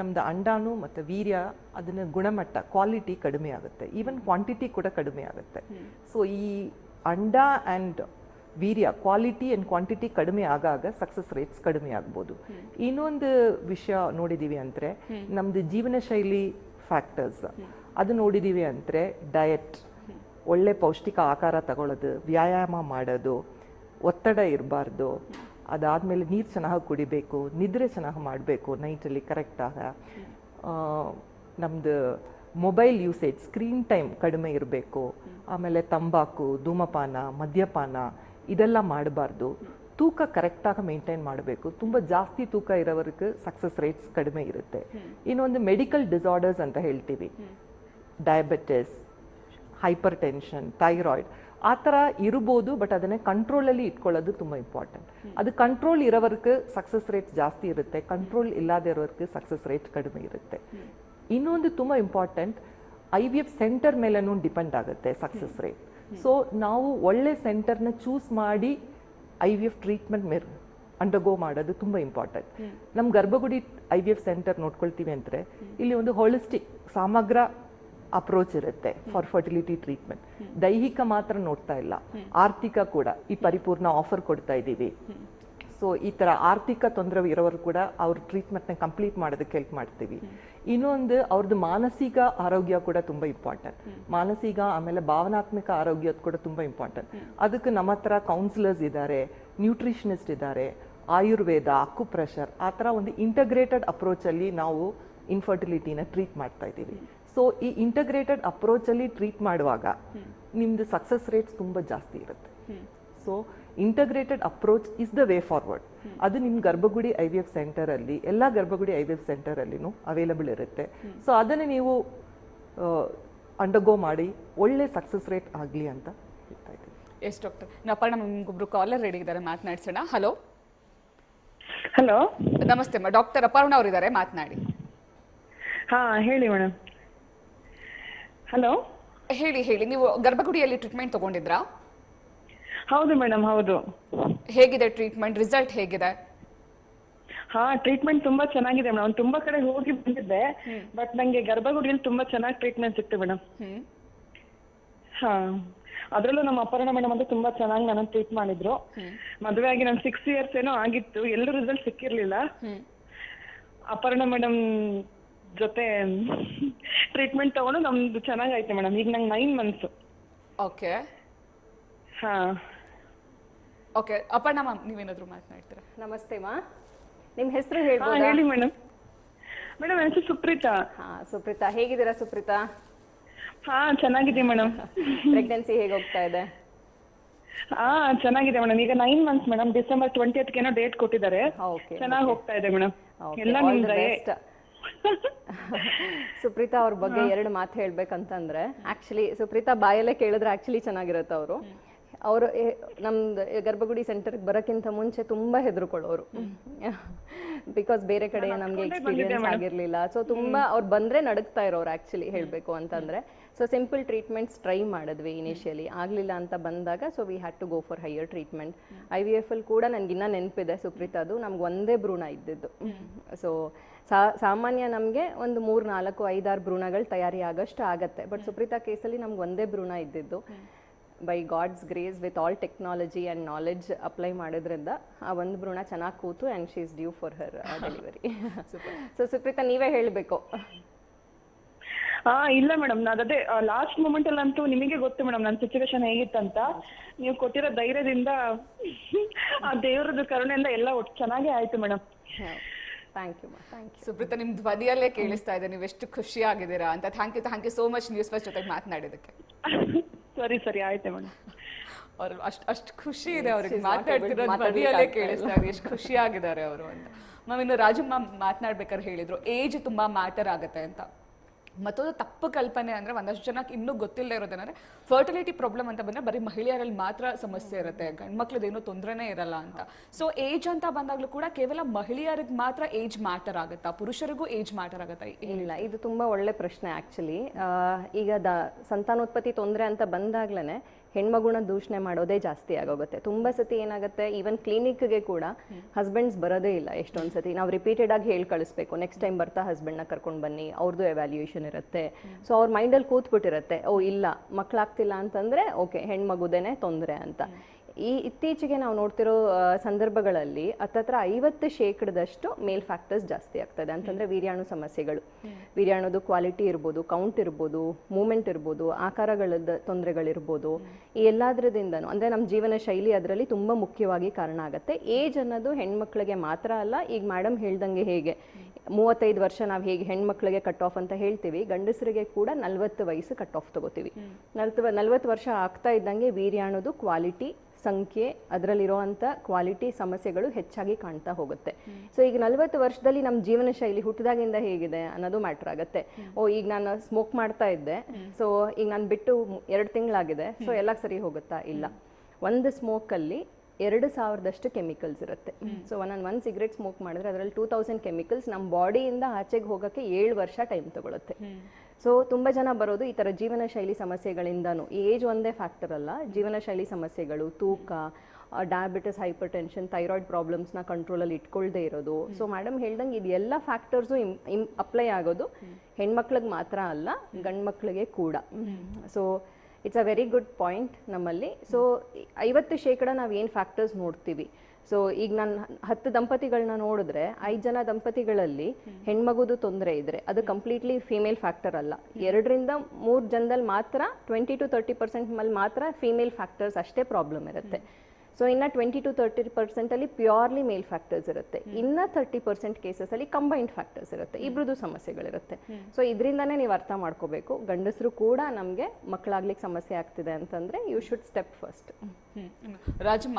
ನಮ್ದು ಅಂಡಾಣು ಮತ್ತು ವೀರ್ಯ ಅದನ್ನ ಗುಣಮಟ್ಟ ಕ್ವಾಲಿಟಿ ಕಡಿಮೆ ಆಗುತ್ತೆ. ಈವನ್ ಕ್ವಾಂಟಿಟಿ ಕೂಡ ಕಡಿಮೆ ಆಗುತ್ತೆ. ಸೊ ಈ ಅಂಡ ಆ್ಯಂಡ್ ವೀರ್ಯ ಕ್ವಾಲಿಟಿ ಆ್ಯಂಡ್ ಕ್ವಾಂಟಿಟಿ ಕಡಿಮೆ ಆಗಾಗ ಸಕ್ಸಸ್ ರೇಟ್ಸ್ ಕಡಿಮೆ ಆಗ್ಬೋದು. ಇನ್ನೊಂದು ವಿಷಯ ನೋಡಿದೀವಿ ಅಂದರೆ ನಮ್ಮದು ಜೀವನ ಶೈಲಿ ಫ್ಯಾಕ್ಟರ್ಸ್ ಅದು ನೋಡಿದೀವಿ ಅಂದರೆ ಡಯಟ್ ಒಳ್ಳೆ ಪೌಷ್ಟಿಕ ಆಕಾರ ತಗೊಳ್ಳೋದು ವ್ಯಾಯಾಮ ಮಾಡೋದು ಒತ್ತಡ ಇರಬಾರ್ದು ಅದಾದಮೇಲೆ ನೀರು ಚೆನ್ನಾಗಿ ಕುಡಿಬೇಕು ನಿದ್ರೆ ಚೆನ್ನಾಗಿ ಮಾಡಬೇಕು ನೈಟಲ್ಲಿ ಕರೆಕ್ಟಾಗ ನಮ್ಮದು ಮೊಬೈಲ್ ಯೂಸೇಜ್ ಸ್ಕ್ರೀನ್ ಟೈಮ್ ಕಡಿಮೆ ಇರಬೇಕು. ಆಮೇಲೆ ತಂಬಾಕು ಧೂಮಪಾನ ಮದ್ಯಪಾನ ಇದೆಲ್ಲ ಮಾಡಬಾರ್ದು. ತೂಕ ಕರೆಕ್ಟಾಗಿ ಮೇಂಟೈನ್ ಮಾಡಬೇಕು. ತುಂಬ ಜಾಸ್ತಿ ತೂಕ ಇರೋವರೆಗೂ ಸಕ್ಸಸ್ ರೇಟ್ಸ್ ಕಡಿಮೆ ಇರುತ್ತೆ. ಇನ್ನೊಂದು ಮೆಡಿಕಲ್ ಡಿಸಾರ್ಡರ್ಸ್ ಅಂತ ಹೇಳ್ತೀವಿ. ಡಯಾಬಿಟಿಸ್ ಹೈಪರ್ ಟೆನ್ಷನ್ ಥೈರಾಯ್ಡ್ ಆ ಥರ ಇರ್ಬೋದು ಬಟ್ ಅದನ್ನೇ ಕಂಟ್ರೋಲಲ್ಲಿ ಇಟ್ಕೊಳ್ಳೋದು ತುಂಬ ಇಂಪಾರ್ಟೆಂಟ್ ಅದು ಕಂಟ್ರೋಲ್ ಇರೋವರೆಗೂ ಸಕ್ಸಸ್ ರೇಟ್ ಜಾಸ್ತಿ ಇರುತ್ತೆ. ಕಂಟ್ರೋಲ್ ಇಲ್ಲದೆ ಇರೋವರೆಗೂ ಸಕ್ಸಸ್ ರೇಟ್ ಕಡಿಮೆ ಇರುತ್ತೆ. ಇನ್ನೊಂದು ತುಂಬ important I V F centre ಮೇಲೂ ಡಿಪೆಂಡ್ ಆಗುತ್ತೆ ಸಕ್ಸಸ್ ರೇಟ್ ಸೊ ನಾವು ಒಳ್ಳೆ ಸೆಂಟರ್ನ ಚೂಸ್ ಮಾಡಿ ಐ ವಿ ಎಫ್ ಟ್ರೀಟ್ಮೆಂಟ್ ಮೇರ್ ಅಂಡರ್ಗೋ ಮಾಡೋದು ತುಂಬ ಇಂಪಾರ್ಟೆಂಟ್ ನಮ್ಮ Garbhagudi I V F centre ನೋಡ್ಕೊಳ್ತೀವಿ ಅಂದರೆ ಇಲ್ಲಿ ಒಂದು ಹೋಲಿಸ್ಟಿಕ್ ಸಮಗ್ರ ಅಪ್ರೋಚ್ ಇರುತ್ತೆ ಫಾರ್ ಫರ್ಟಿಲಿಟಿ ಟ್ರೀಟ್ಮೆಂಟ್ ದೈಹಿಕ ಮಾತ್ರ ನೋಡ್ತಾ ಇಲ್ಲ. ಆರ್ಥಿಕ ಕೂಡ ಈ ಪರಿಪೂರ್ಣ ಆಫರ್ ಕೊಡ್ತಾ ಇದ್ದೀವಿ. ಸೊ ಈ ಥರ ಆರ್ಥಿಕ ತೊಂದರೆ ಇರೋರು ಕೂಡ ಅವ್ರ ಟ್ರೀಟ್ಮೆಂಟ್ನ ಕಂಪ್ಲೀಟ್ ಮಾಡೋದಕ್ಕೆ ಹೆಲ್ಪ್ ಮಾಡ್ತೀವಿ. ಇನ್ನೊಂದು ಅವ್ರದ್ದು ಮಾನಸಿಕ ಆರೋಗ್ಯ ಕೂಡ ತುಂಬ ಇಂಪಾರ್ಟೆಂಟ್ ಮಾನಸಿಕ ಆಮೇಲೆ ಭಾವನಾತ್ಮಕ ಆರೋಗ್ಯ ಕೂಡ ತುಂಬ ಇಂಪಾರ್ಟೆಂಟ್ ಅದಕ್ಕೆ ನಮ್ಮ ಹತ್ರ ಕೌನ್ಸಿಲರ್ಸ್ ಇದ್ದಾರೆ ನ್ಯೂಟ್ರಿಷನಿಸ್ಟ್ ಇದ್ದಾರೆ ಆಯುರ್ವೇದ ಅಕ್ಯುಪ್ರೆಷರ್ ಆ ಥರ ಒಂದು ಇಂಟಗ್ರೇಟೆಡ್ ಅಪ್ರೋಚಲ್ಲಿ ನಾವು ಇನ್ಫರ್ಟಿಲಿಟಿನ ಟ್ರೀಟ್ ಮಾಡ್ತಾ ಇದ್ದೀವಿ. ಸೊ ಈ ಇಂಟಗ್ರೇಟೆಡ್ ಅಪ್ರೋಚಲ್ಲಿ ಟ್ರೀಟ್ ಮಾಡುವಾಗ ನಿಮ್ದು ಸಕ್ಸಸ್ ರೇಟ್ಸ್ ತುಂಬ ಜಾಸ್ತಿ ಇರುತ್ತೆ. So integrated approach is the way forward ಅದು ನಿಮ್ಮ ಗರ್ಭಗುಡಿ ಐ ವಿ ಎಫ್ ಸೆಂಟರಲ್ಲಿ ಎಲ್ಲ ಗರ್ಭಗುಡಿ ಐ ವಿ ಎಫ್ ಸೆಂಟರಲ್ಲಿನೂ ಅವೈಲಬಲ್ ಇರುತ್ತೆ. ಸೊ ಅದನ್ನೇ ನೀವು ಅಂಡರ್ಗೋ ಮಾಡಿ ಒಳ್ಳೆ ಸಕ್ಸಸ್ ರೇಟ್ ಆಗಲಿ ಅಂತ ಹೇಳ್ತಾ ಇದ್ದೀನಿ. ಎಸ್ ಡಾಕ್ಟರ್ ನಪ್ಪಣ್ಣ ನಿಮ್ಗೊಬ್ರು ಕಾಲರ್ ರೆಡಿ ಇದ್ದಾರೆ ಮಾತನಾಡ್ಸೋಣ. ಹಲೋ ಹಲೋ ನಮಸ್ತೆ ಅಮ್ಮ ಡಾಕ್ಟರ್ ಅಪರ್ಣ ಅವರಿದ್ದಾರೆ ಮಾತನಾಡಿ. ಹಾ ಹೇಳಿ ಮೇಡಮ್ ಹಲೋ ಹೇಳಿ ಹೇಳಿ. ನೀವು ಗರ್ಭಗುಡಿಯಲ್ಲಿ ಟ್ರೀಟ್ಮೆಂಟ್ ತಗೊಂಡಿದ್ರಾ? ಹೌದು ಮೇಡಮ್ ಹೌದು. ಹೇಗಿದೆ ಟ್ರೀಟ್ಮೆಂಟ್? ರಿಸಲ್ಟ್ ಹೇಗಿದೆ? ಹಾ ಟ್ರೀಟ್ಮೆಂಟ್ ತುಂಬಾ ಚೆನ್ನಾಗಿದೆ ಮೇಡಮ್ ತುಂಬಾ ಕಡೆ ಹೋಗಿ ಬಂದಿದ್ದೆ ಬಟ್ ನಂಗೆ ಗರ್ಭಗುಡಿಯಲ್ಲಿ ತುಂಬಾ ಚೆನ್ನಾಗಿ ಟ್ರೀಟ್ಮೆಂಟ್ ಸಿಕ್ತು ಮೇಡಮ್ ಹ್ಮ್. ಹಾ. ಅದರಲ್ಲೂ ನಮ್ಮ ಅಪರ್ಣ ಮೇಡಮ್ ಅಂತ ತುಂಬಾ ಚೆನ್ನಾಗಿ ನನ್ನ ಟ್ರೀಟ್ ಮಾಡಿದ್ರು. ಮದುವೆ ಆಗಿ ನನ್ ಸಿಕ್ಸ್ ಇಯರ್ಸ್ ಏನೋ ಆಗಿತ್ತು. ಎಲ್ಲರೂ ರಿಸಲ್ಟ್ ಸಿಕ್ಕಿರ್ಲಿಲ್ಲ. ಅಪರ್ಣ ಮೇಡಮ್ ಜೊತೆ ಟ್ರೀಟ್ಮೆಂಟ್ ತಗೊಂಡು ನಮ್ದು ಚೆನ್ನಾಗೈತೆ ಮೇಡಮ್ ಈಗ ನಂಗೆ ನೈನ್ ಮಂತ್ಸ್ ಓಕೆ. ಹಾ. ಓಕೆ ಅಪರ್ಣ ಮ್ಯಾಮ್ ನೀವೇನಾದ್ರು ಮಾತನಾಡ್ತೀರಾ? ನಮಸ್ತೆ ಮಾ. ನಿಮ್ಮ ಹೆಸರು ಹೇಳ್ಬೋದು? ಹೇಳಿ ಮೇಡಮ್ ಮೇಡಮ್ ಹೆಸರು ಸುಪ್ರೀತಾ. ಹಾ ಸುಪ್ರೀತಾ. ಹೇಗಿದ್ದೀರಾ ಸುಪ್ರೀತಾ? ಹಾ ಚೆನ್ನಾಗಿದೆ ಮೇಡಮ್ ಪ್ರೆಗ್ನೆನ್ಸಿ ಹೇಗೆ ಹೋಗ್ತಾ ಇದೆ? ಹಾ ಚೆನ್ನಾಗಿದೆ ಮೇಡಮ್ ಈಗ nine months madam December twenty ಏನೋ ಡೇಟ್ ಕೊಟ್ಟಿದ್ದಾರೆ. ಓಕೆ ಚೆನ್ನಾಗಿ ಹೋಗ್ತಾ ಇದೆ ಮೇಡಮ್ ಎಲ್ಲ ಸುಪ್ರೀತಾ ಅವ್ರ ಬಗ್ಗೆ ಎರಡು ಮಾತು ಹೇಳ್ಬೇಕಂತಂದ್ರೆ ಆಕ್ಚುಲಿ ಸುಪ್ರೀತಾ ಬಾಯಲ್ಲೇ ಕೇಳಿದ್ರೆ ಆಕ್ಚುಲಿ ಚೆನ್ನಾಗಿರುತ್ತೆ ಅವರು. ಅವರು ನಮ್ದು ಗರ್ಭಗುಡಿ ಸೆಂಟರ್ಗೆ ಬರೋಕ್ಕಿಂತ ಮುಂಚೆ ತುಂಬಾ ಹೆದರ್ಕೊಳ್ಳೋರು. ಬಿಕಾಸ್ ಬೇರೆ ಕಡೆ ನಮ್ಗೆ ಎಕ್ಸ್ಪೀರಿಯನ್ಸ್ ಆಗಿರ್ಲಿಲ್ಲ. ಸೊ ತುಂಬಾ ಅವ್ರು ಬಂದ್ರೆ ನಡುಗ್ತಾ ಇರೋರು ಆಕ್ಚುಲಿ ಹೇಳ್ಬೇಕು ಅಂತಂದ್ರೆ. ಸೊ ಸಿಂಪಲ್ ಟ್ರೀಟ್ಮೆಂಟ್ಸ್ ಟ್ರೈ ಮಾಡಿದ್ವಿ ಇನಿಷಿಯಲಿ ಆಗ್ಲಿಲ್ಲ ಅಂತ ಬಂದಾಗ so we had to go for higher treatment I V F ಅಲ್ಲಿ ಕೂಡ ನನಗಿನ್ನ ನೆನಪಿದೆ ಸುಪ್ರೀತಾದು ನಮ್ಗೆ ಒಂದೇ ಭ್ರೂಣ ಇದ್ದಿದ್ದು. ಸೊ ಸಾಮಾನ್ಯ ನಮಗೆ ಒಂದು ಮೂರು ನಾಲ್ಕು ಐದಾರು ಭ್ರೂಣಗಳು ತಯಾರಿ ಆಗೋಷ್ಟು ಆಗತ್ತೆ. ಬಟ್ ಸುಪ್ರೀತಾ ಕೇಸಲ್ಲಿ ನಮ್ಗೆ ಒಂದೇ ಭ್ರೂಣ ಇದ್ದಿದ್ದು. By God's grace with all technology and knowledge apply ಮಾಡೋದ್ರಿಂದ ಆ ಒಂದು ಭ್ರೂಣ ಚೆನ್ನಾಗಿ ಕೂತು and she is due for her delivery so Supreetha ನೀವೇ ಹೇಳಬೇಕು. ಹಾ ಇಲ್ಲ ಮೇಡಮ್ ಅದೇ ಲಾಸ್ಟ್ ಮೂಮೆಂಟ್ ಅಲ್ಲಂತೂ ನಿಮಗೆ ಗೊತ್ತು ಮೇಡಮ್ ನನ್ನ ಸಿಚುವೇಶನ್ ಹೇಗಿತ್ತಂತ. ನೀವು ಕೊಟ್ಟಿರೋ ಧೈರ್ಯದಿಂದ ಆ ದೇವರದ ಕರುಣೆಯಿಂದ ಎಲ್ಲ ಒಟ್ಟು ಚೆನ್ನಾಗೇ ಆಯ್ತು madam. Thank you thank you Subrata ನಿಮ್ಮ ಧ್ವನಿಯಲ್ಲೇ ಕೇಳಿಸ್ತಾ ಇದೆ ನೀವು ಎಷ್ಟು ಖುಷಿಯಾಗಿದ್ದೀರಾ ಅಂತ. Thank you thank you so much News First ಜೊತೆಗೆ ಮಾತನಾಡಿದಕ್ಕೆ ಸರಿ ಸರಿ ಆಯ್ತು ಮೇಡಮ್ ಅವ್ರು ಅಷ್ಟು ಅಷ್ಟು ಖುಷಿ ಇದೆ ಅವ್ರಿಗೆ. ಮಾತಾಡ್ತಿರೋದು ಬದಿಯಲ್ಲೇ. ಕೇಳಿಸ್ತಾ ಇದೆ ಎಷ್ಟು ಖುಷಿಯಾಗಿದ್ದಾರೆ ಅವರು ಅಂತ. ಮ್ಯಾಮ್ ಇನ್ನು ರಾಜಮ್ಮ ಮಾತನಾಡ್ಬೇಕಾದ್ರೆ ಹೇಳಿದ್ರು ಏಜ್ ತುಂಬಾ ಮ್ಯಾಟರ್ ಆಗುತ್ತೆ ಅಂತ. ಮತ್ತೊಂದು ತಪ್ಪು ಕಲ್ಪನೆ ಅಂದರೆ ಒಂದಷ್ಟು ಜನಕ್ಕೆ ಇನ್ನೂ ಗೊತ್ತಿಲ್ಲದೆ ಇರೋದೇನೆಂದರೆ ಫರ್ಟಿಲಿಟಿ ಪ್ರಾಬ್ಲಮ್ ಅಂತ ಬಂದರೆ ಬರೀ ಮಹಿಳೆಯರಲ್ಲಿ ಮಾತ್ರ ಸಮಸ್ಯೆ ಇರುತ್ತೆ. ಗಂಡ್ಮಕ್ಳದ್ದು ಏನೂ ತೊಂದರೆನೇ ಇರಲ್ಲ ಅಂತ. ಸೊ ಏಜ್ ಅಂತ ಬಂದಾಗಲೂ ಕೂಡ ಕೇವಲ ಮಹಿಳೆಯರಿಗೆ ಮಾತ್ರ ಏಜ್ ಮ್ಯಾಟರ್ ಆಗುತ್ತಾ? ಪುರುಷರಿಗೂ ಏಜ್ ಮ್ಯಾಟರ್ ಆಗುತ್ತಾ? ಇಲ್ಲ ಇದು ತುಂಬ ಒಳ್ಳೆ ಪ್ರಶ್ನೆ ಆ್ಯಕ್ಚುಲಿ ಈಗ ದ ಸಂತಾನೋತ್ಪತ್ತಿ ತೊಂದರೆ ಅಂತ ಬಂದಾಗ್ಲೇ ಹೆಣ್ಮಗುನ ದೂಷಣೆ ಮಾಡೋದೇ ಜಾಸ್ತಿ ಆಗೋಗುತ್ತೆ. ತುಂಬಾ ಸತಿ ಏನಾಗುತ್ತೆ ಈವನ್ ಕ್ಲಿನಿಕ್ಗೆ ಕೂಡ ಹಸ್ಬೆಂಡ್ಸ್ ಬರೋದೇ ಇಲ್ಲ ಎಷ್ಟೊಂದ್ಸತಿ ನಾವು ರಿಪೀಟೆಡ್ ಆಗಿ ಹೇಳಿ ಕಳಿಸ್ಬೇಕು ನೆಕ್ಸ್ಟ್ ಟೈಮ್ ಬರ್ತಾ ಹಸ್ಬೆಂಡ್ನ ಕರ್ಕೊಂಡು ಬನ್ನಿ ಅವ್ರದ್ದು ಎವ್ಯಾಲ್ಯೂಯೇಷನ್ ಇರುತ್ತೆ. ಸೊ ಅವ್ರ ಮೈಂಡಲ್ಲಿ ಕೂತ್ಬಿಟ್ಟಿರುತ್ತೆ, ಓ ಇಲ್ಲ ಮಕ್ಕಳಾಗ್ತಿಲ್ಲ ಅಂತಂದ್ರೆ, ಓಕೆ, ಹೆಣ್ಮಗುದೇನೆ ತೊಂದರೆ ಅಂತ. ಈ ಇತ್ತೀಚೆಗೆ ನಾವು ನೋಡ್ತಿರೋ ಸಂದರ್ಭಗಳಲ್ಲಿ ಹತ್ತತ್ರ ಐವತ್ತು ಶೇಕಡದಷ್ಟು ಮೇಲ್ ಫ್ಯಾಕ್ಟರ್ಸ್ ಜಾಸ್ತಿ ಆಗ್ತದೆ. ಅಂತಂದ್ರೆ ವೀರ್ಯಾಣು ಸಮಸ್ಯೆಗಳು. ವೀರ್ಯಾಣುದು ಕ್ವಾಲಿಟಿ ಇರ್ಬೋದು ಕೌಂಟ್ ಇರ್ಬೋದು ಮೂಮೆಂಟ್ ಇರ್ಬೋದು ಆಕಾರಗಳದ ತೊಂದರೆಗಳಿರ್ಬೋದು. ಈ ಎಲ್ಲದರದಿಂದನೂ ಅಂದ್ರೆ ನಮ್ಮ ಜೀವನ ಶೈಲಿ ಅದರಲ್ಲಿ ತುಂಬಾ ಮುಖ್ಯವಾಗಿ ಕಾರಣ ಆಗುತ್ತೆ. ಏಜ್ ಅನ್ನೋದು ಹೆಣ್ಮಕ್ಳಿಗೆ ಮಾತ್ರ ಅಲ್ಲ ಈಗ ಮೇಡಮ್ ಹೇಳ್ದಂಗೆ ಹೇಗೆ ಮೂವತ್ತೈದು ವರ್ಷ ನಾವು ಹೇಗೆ ಹೆಣ್ಮಕ್ಳಿಗೆ ಕಟ್ ಆಫ್ ಅಂತ ಹೇಳ್ತೀವಿ ಗಂಡಸರಿಗೆ ಕೂಡ ನಲ್ವತ್ತು ವಯಸ್ಸು ಕಟ್ ಆಫ್ ತಗೋತೀವಿ. ನಲ್ವತ್ತು ನಲ್ವತ್ತು ವರ್ಷ ಆಗ್ತಾ ಇದ್ದಂಗೆ ವೀರ್ಯಾಣುದು ಕ್ವಾಲಿಟಿ ಸಂಖ್ಯೆ ಅದರಲ್ಲಿರುವಂಥ ಕ್ವಾಲಿಟಿ ಸಮಸ್ಯೆಗಳು ಹೆಚ್ಚಾಗಿ ಕಾಣ್ತಾ ಹೋಗುತ್ತೆ. ಸೊ ಈಗ ನಲ್ವತ್ತು ವರ್ಷದಲ್ಲಿ ನಮ್ಮ ಜೀವನ ಶೈಲಿ ಹುಟ್ಟಿದಾಗಿಂದ ಹೇಗಿದೆ ಅನ್ನೋದು ಮ್ಯಾಟರ್ ಆಗುತ್ತೆ. ಓ ಈಗ ನಾನು ಸ್ಮೋಕ್ ಮಾಡ್ತಾ ಇದ್ದೆ. ಸೊ ಈಗ ನಾನು ಬಿಟ್ಟು ಎರಡು ತಿಂಗಳಾಗಿದೆ. ಸೊ ಎಲ್ಲ ಸರಿ ಹೋಗುತ್ತಾ? ಇಲ್ಲ. ಒಂದು ಸ್ಮೋಕಲ್ಲಿ ಎರಡು ಸಾವಿರದಷ್ಟು ಕೆಮಿಕಲ್ಸ್ ಇರುತ್ತೆ. ಸೊ ಒಂದೊಂದು ಒಂದು ಸಿಗರೆಟ್ ಸ್ಮೋಕ್ ಮಾಡಿದ್ರೆ ಅದರಲ್ಲಿ ಟೂ ತೌಸಂಡ್ ಕೆಮಿಕಲ್ಸ್ ನಮ್ಮ ಬಾಡಿಯಿಂದ ಆಚೆಗೆ ಹೋಗೋಕ್ಕೆ ಏಳು ವರ್ಷ ಟೈಮ್ ತಗೊಳುತ್ತೆ. ಸೊ ತುಂಬ ಜನ ಬರೋದು ಈ ಥರ ಜೀವನ ಶೈಲಿ ಸಮಸ್ಯೆಗಳಿಂದನೂ. ಈ ಏಜ್ ಒಂದೇ ಫ್ಯಾಕ್ಟರ್ ಅಲ್ಲ. ಜೀವನ ಶೈಲಿ ಸಮಸ್ಯೆಗಳು ತೂಕ ಡಯಾಬಿಟಿಸ್ ಹೈಪರ್ ಟೆನ್ಷನ್ ಥೈರಾಯ್ಡ್ ಪ್ರಾಬ್ಲಮ್ಸ್ನ ಕಂಟ್ರೋಲಲ್ಲಿ ಇಟ್ಕೊಳ್ದೇ ಇರೋದು. ಸೊ ಮೇಡಮ್ ಹೇಳ್ದಂಗೆ ಇದು ಎಲ್ಲ ಫ್ಯಾಕ್ಟರ್ಸು ಇಮ್ ಇಮ್ ಅಪ್ಲೈ ಆಗೋದು. ಹೆಣ್ಮಕ್ಳಿಗೆ ಮಾತ್ರ ಅಲ್ಲ ಗಂಡು ಮಕ್ಕಳಿಗೆ ಕೂಡ. So it's a very good point ನಮ್ಮಲ್ಲಿ. ಸೊ ಐವತ್ತು ಶೇಕಡ ನಾವು ಏನು ಫ್ಯಾಕ್ಟರ್ಸ್ ನೋಡ್ತೀವಿ? ಸೊ ಈಗ ನಾನು ಹತ್ತು ದಂಪತಿಗಳನ್ನ ನೋಡಿದ್ರೆ ಐದು ಜನ ದಂಪತಿಗಳಲ್ಲಿ ಹೆಣ್ಮಗುದು ತೊಂದರೆ ಇದ್ರೆ ಅದು ಕಂಪ್ಲೀಟ್ಲಿ ಫೀಮೇಲ್ ಫ್ಯಾಕ್ಟರ್ ಅಲ್ಲ. ಎರಡರಿಂದ ಮೂರು ಜನದಲ್ಲಿ ಮಾತ್ರ ಟ್ವೆಂಟಿ ಟು ತರ್ಟಿ ಪರ್ಸೆಂಟ್ ಮೇಲೆ ಮಾತ್ರ ಫೀಮೇಲ್ ಫ್ಯಾಕ್ಟರ್ಸ್ ಅಷ್ಟೇ ಪ್ರಾಬ್ಲಮ್ ಇರುತ್ತೆ. ಸೊ ಇನ್ನ ಟ್ವೆಂಟಿ ಟು ತರ್ಟಿ ಪರ್ಸೆಂಟ್ ಅಲ್ಲಿ ಪ್ಯೂರ್ಲಿ ಮೇಲ್ ಫ್ಯಾಕ್ಟರ್ಸ್ ಇರುತ್ತೆ. ಇನ್ನ ತರ್ಟಿ ಪರ್ಸೆಂಟ್ ಕೇಸಸ್ ಅಲ್ಲಿ ಕಂಬೈನ್ಡ್ ಫ್ಯಾಕ್ಟರ್ಸ್ ಇರುತ್ತೆ. ಇಬ್ರದ್ದು ಸಮಸ್ಯೆಗಳಿರುತ್ತೆ ಸೊ ಇದರಿಂದಾನೇ ನೀವು ಅರ್ಥ ಮಾಡ್ಕೋಬೇಕು. ಗಂಡಸರು ಕೂಡ ನಮಗೆ ಮಕ್ಕಳಾಗ್ಲಿಕ್ಕೆ ಸಮಸ್ಯೆ ಆಗ್ತಿದೆ ಅಂತಂದ್ರೆ you should step first. Rajamma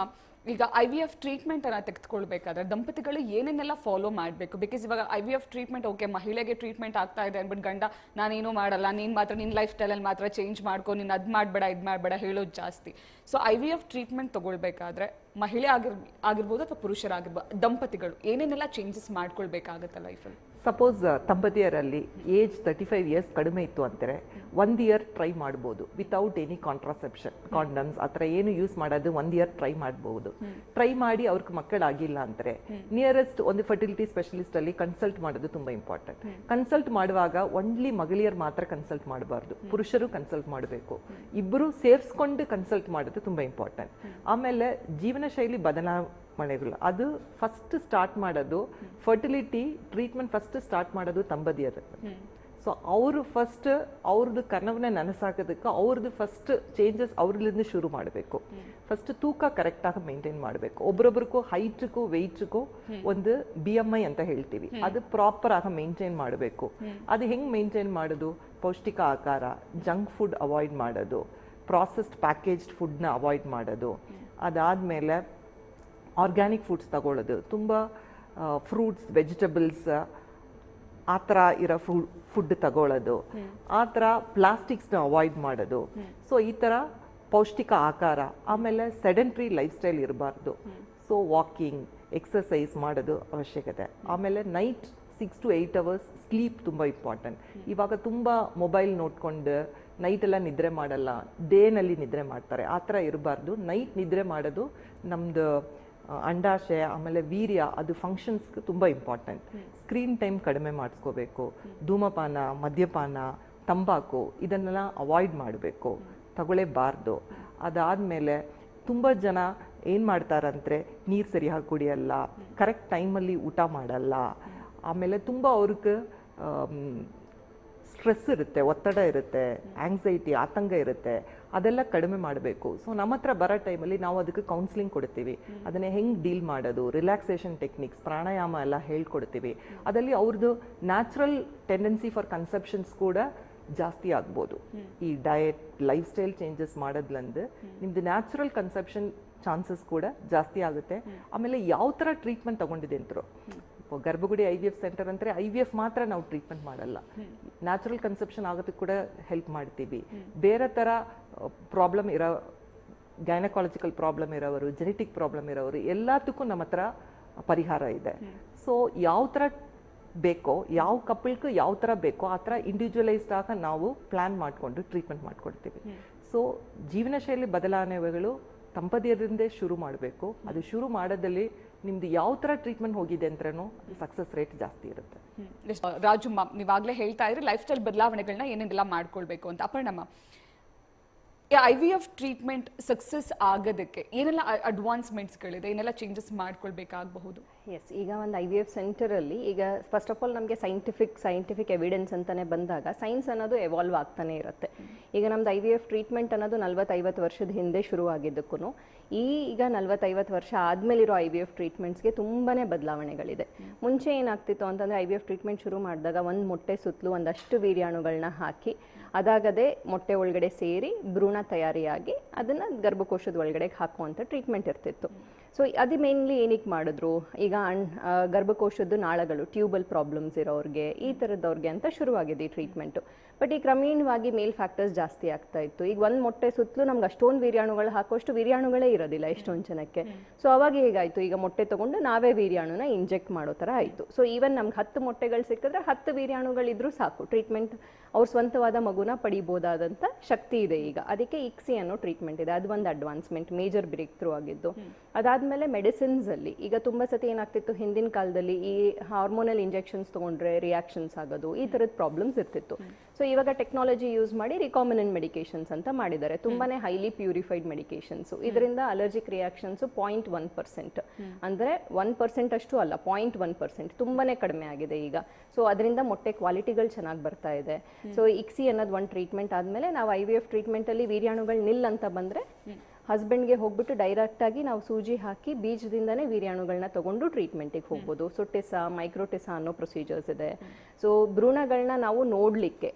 ಈಗ ಐ ವಿ ಎಫ್ ಟ್ರೀಟ್ಮೆಂಟ್ ಅನ್ನ ತೆಗೆದುಕೊಳ್ಬೇಕಾದ್ರೆ ದಂಪತಿಗಳು ಏನೇನೆಲ್ಲ ಫಾಲೋ ಮಾಡಬೇಕು? ಬಿಕಾಸ್ ಇವಾಗ I V F treatment okay ಮಹಿಳೆಗೆ ಟ್ರೀಟ್ಮೆಂಟ್ ಆಗ್ತಾ ಇದೆ ಅಂದ್ಬಿಟ್ಟು ಗಂಡ, ನಾನೇನು ಮಾಡಲ್ಲ, ನೀನು ಮಾತ್ರ ನಿನ್ನ ಲೈಫ್ ಸ್ಟೈಲಲ್ಲಿ ಮಾತ್ರ ಚೇಂಜ್ ಮಾಡ್ಕೊ, ನೀನು ಅದು ಮಾಡಬೇಡ, ಇದು ಮಾಡಬೇಡ ಹೇಳೋದು ಜಾಸ್ತಿ. So I V F treatment ತಗೊಳ್ಬೇಕಾದ್ರೆ ಮಹಿಳೆ ಆಗಿರ್, ಆಗಿರ್ಬೋದು ಅಥವಾ ಪುರುಷರಾಗಿರ್ಬೋದು ದಂಪತಿಗಳು ಏನೇನೆಲ್ಲ ಚೇಂಜಸ್ ಮಾಡ್ಕೊಳ್ಬೇಕಾಗತ್ತೆ ಲೈಫಲ್ಲಿ ಸಪೋಸ್ ತಂಬದಿಯರಲ್ಲಿ ಏಜ್ ತರ್ಟಿ ಫೈವ್ ಇಯರ್ಸ್ ಕಡಿಮೆ ಇತ್ತು ಅಂತಾರೆ ಒಂದು ಇಯರ್ ಟ್ರೈ ಮಾಡ್ಬೋದು ವಿತೌಟ್ ಎನಿ ಕಾಂಟ್ರಾಸೆಪ್ಷನ್ ಕಾಂಡಮ್ಸ್ ಆ ಥರ ಏನು ಯೂಸ್ ಮಾಡೋದು ಒಂದು ಇಯರ್ ಟ್ರೈ ಮಾಡ್ಬೋದು. ಟ್ರೈ ಮಾಡಿ ಅವ್ರಿಗೆ ಮಕ್ಕಳಾಗಿಲ್ಲ ಅಂದರೆ ನಿಯರೆಸ್ಟ್ ಒಂದು ಫರ್ಟಿಲಿಟಿ ಸ್ಪೆಷಲಿಸ್ಟ್ ಅಲ್ಲಿ ಕನ್ಸಲ್ಟ್ ಮಾಡೋದು ತುಂಬಾ ಇಂಪಾರ್ಟೆಂಟ್ ಕನ್ಸಲ್ಟ್ ಮಾಡುವಾಗ ಒನ್ಲಿ ಮಗಳಿಯರ್ ಮಾತ್ರ ಕನ್ಸಲ್ಟ್ ಮಾಡಬಾರ್ದು ಪುರುಷರು ಕನ್ಸಲ್ಟ್ ಮಾಡಬೇಕು. ಇಬ್ಬರು ಸೇರಿಸ್ಕೊಂಡು ಕನ್ಸಲ್ಟ್ ಮಾಡೋದು ತುಂಬಾ ಇಂಪಾರ್ಟೆಂಟ್ ಆಮೇಲೆ ಜೀವನ ಶೈಲಿ ಬದಲಾವಣೆಗಳು ಅದು ಫಸ್ಟ್ ಸ್ಟಾರ್ಟ್ ಮಾಡೋದು ಫರ್ಟಿಲಿಟಿ ಟ್ರೀಟ್ಮೆಂಟ್ ಫಸ್ಟ್ ಸ್ಟಾರ್ಟ್ ಮಾಡೋದು ತಂಬದಿಯರು ಸೊ ಅವರು ಫಸ್ಟ್ ಅವ್ರದ್ದು ಕನವನ್ನ ನನಸಾಕೋದಕ್ಕೆ ಅವ್ರದ್ದು ಫಸ್ಟ್ ಚೇಂಜಸ್ ಅವ್ರಲ್ಲಿಂದ ಶುರು ಮಾಡಬೇಕು. ಫಸ್ಟ್ ತೂಕ ಕರೆಕ್ಟಾಗಿ ಮೇಂಟೈನ್ ಮಾಡಬೇಕು. ಒಬ್ರೊಬ್ರಿಗೂ ಹೈಟ್ಗೂ ವೆಯ್ಟ್ಗೂ ಒಂದು ಬಿ ಎಂ ಐ ಅಂತ ಹೇಳ್ತೀವಿ. ಅದು ಪ್ರಾಪರ್ ಆಗಿ ಮೇಂಟೈನ್ ಮಾಡಬೇಕು. ಅದು ಹೆಂಗೆ ಮೇಂಟೈನ್ ಮಾಡೋದು? ಪೌಷ್ಟಿಕ ಆಕಾರ ಜಂಕ್ ಫುಡ್ ಅವಾಯ್ಡ್ ಮಾಡೋದು ಪ್ರಾಸೆಸ್ಡ್ ಪ್ಯಾಕೇಜ್ಡ್ ಫುಡ್ನ ಅವಾಯ್ಡ್ ಮಾಡೋದು. ಅದಾದಮೇಲೆ ಆರ್ಗ್ಯಾನಿಕ್ ಫುಡ್ಸ್ ತಗೊಳ್ಳೋದು. ತುಂಬ ಫ್ರೂಟ್ಸ್ ವೆಜಿಟಬಲ್ಸ್ ಆ ಥರ ಇರೋ ಫು ಫುಡ್ ತಗೊಳ್ಳೋದು. ಆ ಥರ ಪ್ಲಾಸ್ಟಿಕ್ಸ್ನ ಅವಾಯ್ಡ್ ಮಾಡೋದು. ಸೊ ಈ ಥರ ಪೌಷ್ಟಿಕ ಆಕಾರ ಆಮೇಲೆ ಸೆಡೆಂಟ್ರಿ ಲೈಫ್ ಸ್ಟೈಲ್ ಇರಬಾರ್ದು ಸೊ ವಾಕಿಂಗ್ ಎಕ್ಸಸೈಸ್ ಮಾಡೋದು ಅವಶ್ಯಕತೆ. ಆಮೇಲೆ night six to eight hours sleep ತುಂಬ ಇಂಪಾರ್ಟೆಂಟ್ ಇವಾಗ ತುಂಬ ಮೊಬೈಲ್ ನೋಡ್ಕೊಂಡು ನೈಟೆಲ್ಲ ನಿದ್ರೆ ಮಾಡಲ್ಲ ಡೇನಲ್ಲಿ ನಿದ್ರೆ ಮಾಡ್ತಾರೆ. ಆ ಥರ ಇರಬಾರ್ದು. ನೈಟ್ ನಿದ್ರೆ ಮಾಡೋದು ನಮ್ಮದು ಅಂಡಾಶಯ ಆಮೇಲೆ ವೀರ್ಯ ಅದು ಫಂಕ್ಷನ್ಸ್ಗೆ ತುಂಬ ಇಂಪಾರ್ಟೆಂಟ್ ಸ್ಕ್ರೀನ್ ಟೈಮ್ ಕಡಿಮೆ ಮಾಡಿಸ್ಕೋಬೇಕು ಧೂಮಪಾನ ಮದ್ಯಪಾನ ತಂಬಾಕು ಇದನ್ನೆಲ್ಲ ಅವಾಯ್ಡ್ ಮಾಡಬೇಕು. ತಗೊಳ್ಳೇಬಾರ್ದು. ಅದಾದಮೇಲೆ ತುಂಬ ಜನ ಏನು ಮಾಡ್ತಾರಂದರೆ ನೀರು ಸರಿಯಾಗಿ ಕುಡಿಯಲ್ಲ ಕರೆಕ್ಟ್ ಟೈಮಲ್ಲಿ ಊಟ ಮಾಡಲ್ಲ. ಆಮೇಲೆ ತುಂಬ ಅವ್ರಿಗೆ ಸ್ಟ್ರೆಸ್ ಇರುತ್ತೆ ಒತ್ತಡ ಇರುತ್ತೆ ಆಂಗ್ಸೈಟಿ ಆತಂಕ ಇರುತ್ತೆ. ಅದೆಲ್ಲ ಕಡಿಮೆ ಮಾಡಬೇಕು. ಸೊ ನಮ್ಮ ಹತ್ರ ಬರೋ ಟೈಮಲ್ಲಿ ನಾವು ಅದಕ್ಕೆ ಕೌನ್ಸಿಲಿಂಗ್ ಕೊಡ್ತೀವಿ. ಅದನ್ನೇ ಹೆಂಗೆ ಡೀಲ್ ಮಾಡೋದು ರಿಲ್ಯಾಕ್ಸೇಷನ್ ಟೆಕ್ನಿಕ್ಸ್ ಪ್ರಾಣಾಯಾಮ ಎಲ್ಲ ಹೇಳ್ಕೊಡ್ತೀವಿ. ಅದರಲ್ಲಿ ಅವ್ರದ್ದು ನ್ಯಾಚುರಲ್ ಟೆಂಡೆನ್ಸಿ ಫಾರ್ ಕನ್ಸೆಪ್ಷನ್ಸ್ ಕೂಡ ಜಾಸ್ತಿ ಆಗ್ಬೋದು. ಈ ಡಯಟ್ ಲೈಫ್ ಸ್ಟೈಲ್ ಚೇಂಜಸ್ ಮಾಡೋದ್ಲಂದು ನಿಮ್ದು ನ್ಯಾಚುರಲ್ ಕನ್ಸೆಪ್ಷನ್ ಚಾನ್ಸಸ್ ಕೂಡ ಜಾಸ್ತಿ ಆಗುತ್ತೆ. ಆಮೇಲೆ ಯಾವ ಥರ ಟ್ರೀಟ್ಮೆಂಟ್ ತೊಗೊಂಡಿದೆ ಅಂತರು. Garbhagudi I V F centre ಅಂದರೆ ಐ ವಿ ಎಫ್ ಮಾತ್ರ ನಾವು ಟ್ರೀಟ್ಮೆಂಟ್ ಮಾಡಲ್ಲ. ನ್ಯಾಚುರಲ್ ಕನ್ಸೆಪ್ಷನ್ ಆಗೋದಕ್ಕೆ ಕೂಡ ಹೆಲ್ಪ್ ಮಾಡ್ತೀವಿ. ಬೇರೆ ಥರ ಪ್ರಾಬ್ಲಮ್ ಇರೋ ಗೈನಕಾಲಜಿಕಲ್ ಪ್ರಾಬ್ಲಮ್ ಇರೋರು ಜೆನೆಟಿಕ್ ಪ್ರಾಬ್ಲಮ್ ಇರೋರು ಎಲ್ಲದಕ್ಕೂ ನಮ್ಮ ಹತ್ರ ಪರಿಹಾರ ಇದೆ. ಸೊ ಯಾವ ಥರ ಬೇಕೋ ಯಾವ ಕಪಲ್ಗೂ ಯಾವ ಥರ ಬೇಕೋ ಆ ಥರ ಇಂಡಿವಿಜುವಲೈಸ್ಡ್ ಆಗ ನಾವು ಪ್ಲ್ಯಾನ್ ಮಾಡಿಕೊಂಡು ಟ್ರೀಟ್ಮೆಂಟ್ ಮಾಡ್ಕೊಡ್ತೀವಿ. ಸೊ ಜೀವನ ಶೈಲಿ ಬದಲಾವಣೆಗಳು ತಂಪದಿಯದಿಂದೇ ಶುರು ಮಾಡಬೇಕು. ಅದು ಶುರು ಮಾಡೋದಲ್ಲಿ ನಿಮ್ದು ಯಾವ ಥರ ಟ್ರೀಟ್ಮೆಂಟ್ ಹೋಗಿದೆ ಅಂದ್ರೂ ಸಕ್ಸಸ್ ರೇಟ್ ಜಾಸ್ತಿ ಇರುತ್ತೆ. ರಾಜು ಮ್ಯಾಮ್ ನೀವಾಗಲೇ ಹೇಳ್ತಾ ಇದ್ರಿ ಲೈಫ್ ಸ್ಟೈಲ್ ಬದಲಾವಣೆಗಳನ್ನ ಏನೇನೆಲ್ಲ ಮಾಡ್ಕೊಳ್ಬೇಕು ಅಂತ. ಅಪರ್ಣಮ್ಮ I V F treatment success ಆಗೋದಕ್ಕೆ ಏನೆಲ್ಲ ಅಡ್ವಾನ್ಸ್ಮೆಂಟ್ಸ್ಗಳಿದೆ ಏನೆಲ್ಲ ಚೇಂಜಸ್ ಮಾಡ್ಕೊಳ್ಬೇಕಾಗಬಹುದು? ಎಸ್ ಈಗ ಒಂದು ಐ ವಿ ಎಫ್ ಸೆಂಟರಲ್ಲಿ ಈಗ ಫಸ್ಟ್ ಆಫ್ ಆಲ್ ನಮಗೆ ಸೈಂಟಿಫಿಕ್ ಸೈಂಟಿಫಿಕ್ ಎವಿಡೆನ್ಸ್ ಅಂತಲೇ ಬಂದಾಗ ಸೈನ್ಸ್ ಅನ್ನೋದು ಎವಾಲ್ವ್ ಆಗ್ತಾನೆ ಇರುತ್ತೆ. ಈಗ ನಮ್ದು ಐ ವಿ ಎಫ್ ಟ್ರೀಟ್ಮೆಂಟ್ ಅನ್ನೋದು ನಲ್ವತ್ತೈವತ್ತು ವರ್ಷದ ಹಿಂದೆ ಶುರುವಾಗಿದ್ದಕ್ಕೂ ಈಗ ನಲ್ವತ್ತೈವತ್ತು ವರ್ಷ ಆದಮೇಲಿರೋ ಐ ವಿ ಎಫ್ ಟ್ರೀಟ್ಮೆಂಟ್ಸ್ಗೆ ತುಂಬಾ ಬದಲಾವಣೆಗಳಿದೆ. ಮುಂಚೆ ಏನಾಗ್ತಿತ್ತು ಅಂತಂದರೆ ಐ ವಿ ಎಫ್ ಟ್ರೀಟ್ಮೆಂಟ್ ಶುರು ಮಾಡಿದಾಗ ಒಂದು ಮೊಟ್ಟೆ ಸುತ್ತಲೂ ಒಂದಷ್ಟು ವೀರ್ಯಾಣುಗಳನ್ನ ಹಾಕಿ, ಅದಾಗದೆ ಮೊಟ್ಟೆ ಒಳಗಡೆ ಸೇರಿ ಭ್ರೂಣ ತಯಾರಿಯಾಗಿ ಅದನ್ನು ಗರ್ಭಕೋಶದ ಒಳಗಡೆ ಹಾಕುವಂಥ ಟ್ರೀಟ್ಮೆಂಟ್ ಇರ್ತಿತ್ತು. ಸೊ ಅದು ಮೇನ್ಲಿ ಏನಕ್ಕೆ ಮಾಡಿದ್ರು? ಈಗ ಅಣ್ ಗರ್ಭಕೋಶದ ನಾಳಗಳು ಟ್ಯೂಬಲ್ ಪ್ರಾಬ್ಲಮ್ಸ್ ಇರೋರಿಗೆ, ಈ ಥರದವ್ರಿಗೆ ಅಂತ ಶುರುವಾಗಿದೆ ಈ ಟ್ರೀಟ್ಮೆಂಟು ಬಟ್ ಈ ಕ್ರಮೇಣವಾಗಿ ಮೇಲ್ ಫ್ಯಾಕ್ಟರ್ಸ್ ಜಾಸ್ತಿ ಆಗ್ತಾ ಇತ್ತು. ಈಗ ಒಂದು ಮೊಟ್ಟೆ ಸುತ್ತಲೂ ನಮ್ಗೆ ಅಷ್ಟೊಂದು ವೀರ್ಯಾಣುಗಳು ಹಾಕೋಷ್ಟು ವೀರ್ಯಾಣುಗಳೇ ಇರೋದಿಲ್ಲ ಎಷ್ಟೊಂದು ಜನಕ್ಕೆ ಸೊ ಅವಾಗ ಹೇಗಾಯಿತು? ಈಗ ಮೊಟ್ಟೆ ತಗೊಂಡು ನಾವೇ ವೀರ್ಯಾಣುನ ಇಂಜೆಕ್ಟ್ ಮಾಡೋ ಥರ ಆಯಿತು. ಸೊ ಈವನ್ ನಮ್ಗೆ ಹತ್ತು ಮೊಟ್ಟೆಗಳು ಸಿಕ್ಕಿದ್ರೆ ಹತ್ತು ವೀರ್ಯಾಣುಗಳಿದ್ರೂ ಸಾಕು. ಟ್ರೀಟ್ಮೆಂಟ್ ಅವ್ರ ಸ್ವಂತವಾದ ಮಗುನ ಪಡಿಬೋದಾದಂಥ ಶಕ್ತಿ ಇದೆ ಈಗ. ಅದಕ್ಕೆ ಇಕ್ಸಿ ಅನ್ನೋ ಟ್ರೀಟ್ಮೆಂಟ್ ಇದೆ. ಅದು ಒಂದು ಅಡ್ವಾನ್ಸ್ಮೆಂಟ್ ಮೇಜರ್ ಬ್ರೇಕ್ ಥ್ರೂ ಆಗಿದ್ದು. ಅದಾದಮೇಲೆ ಮೆಡಿಸಿನ್ಸ್ ಅಲ್ಲಿ. ಈಗ ತುಂಬ ಸತಿ ಏನಾಗ್ತಿತ್ತು? ಹಿಂದಿನ ಕಾಲದಲ್ಲಿ ಈ ಹಾರ್ಮೋನಲ್ ಇಂಜೆಕ್ಷನ್ಸ್ ತೊಗೊಂಡ್ರೆ ರಿಯಾಕ್ಷನ್ಸ್ ಆಗೋದು ಈ ಥರದ ಪ್ರಾಬ್ಲಮ್ಸ್ ಇರ್ತಿತ್ತು. ಸೊ ಇವಾಗ ಟೆಕ್ನಾಲಜಿ ಯೂಸ್ ಮಾಡಿ ರಿಕಾಮಿನೆಂಟ್ ಮೆಡಿಕೇಶನ್ಸ್ ಅಂತ ಮಾಡಿದ್ದಾರೆ. ತುಂಬಾನೇ ಹೈಲಿ ಪ್ಯೂರಿಫೈಡ್ ಮೆಡಿಕೇಶನ್ಸ್ ಇದರಿಂದ allergic reactions point one percent ಅಂದ್ರೆ ಒನ್ ಪರ್ಸೆಂಟ್ ಅಷ್ಟು ಅಲ್ಲ ಪಾಯಿಂಟ್ ಒನ್ ಪರ್ಸೆಂಟ್ ತುಂಬಾನೇ ಕಡಿಮೆ ಆಗಿದೆ ಈಗ. ಸೊ ಅದರಿಂದ ಮೊಟ್ಟೆ ಕ್ವಾಲಿಟಿಗಳು ಚೆನ್ನಾಗಿ ಬರ್ತಾ ಇದೆ. ಸೊ ಇಕ್ಸಿ ಅನ್ನೋದು ಒಂದು ಟ್ರೀಟ್ಮೆಂಟ್ ಆದಮೇಲೆ ನಾವು ಐ ವಿ ಎಫ್ ಟ್ರೀಟ್ಮೆಂಟಲ್ಲಿ ವೀರ್ಯಾಣುಗಳು ನಿಲ್ ಅಂತ ಬಂದರೆ ಹಸ್ಬೆಂಡ್ಗೆ ಹೋಗ್ಬಿಟ್ಟು ಡೈರೆಕ್ಟ್ ಆಗಿ ನಾವು ಸೂಜಿ ಹಾಕಿ ಬೀಜದಿಂದನೇ ವೀರ್ಯಾಣುಗಳನ್ನ ತಗೊಂಡು ಟ್ರೀಟ್ಮೆಂಟಿಗೆ ಹೋಗ್ಬೋದು. ಸೊ ಟೆಸಾ ಮೈಕ್ರೋಟೆಸಾ ಅನ್ನೋ ಪ್ರೊಸೀಜರ್ಸ್ ಇದೆ. ಸೊ ಭ್ರೂಣಗಳನ್ನ ನಾವು ನೋಡಲಿಕ್ಕೆ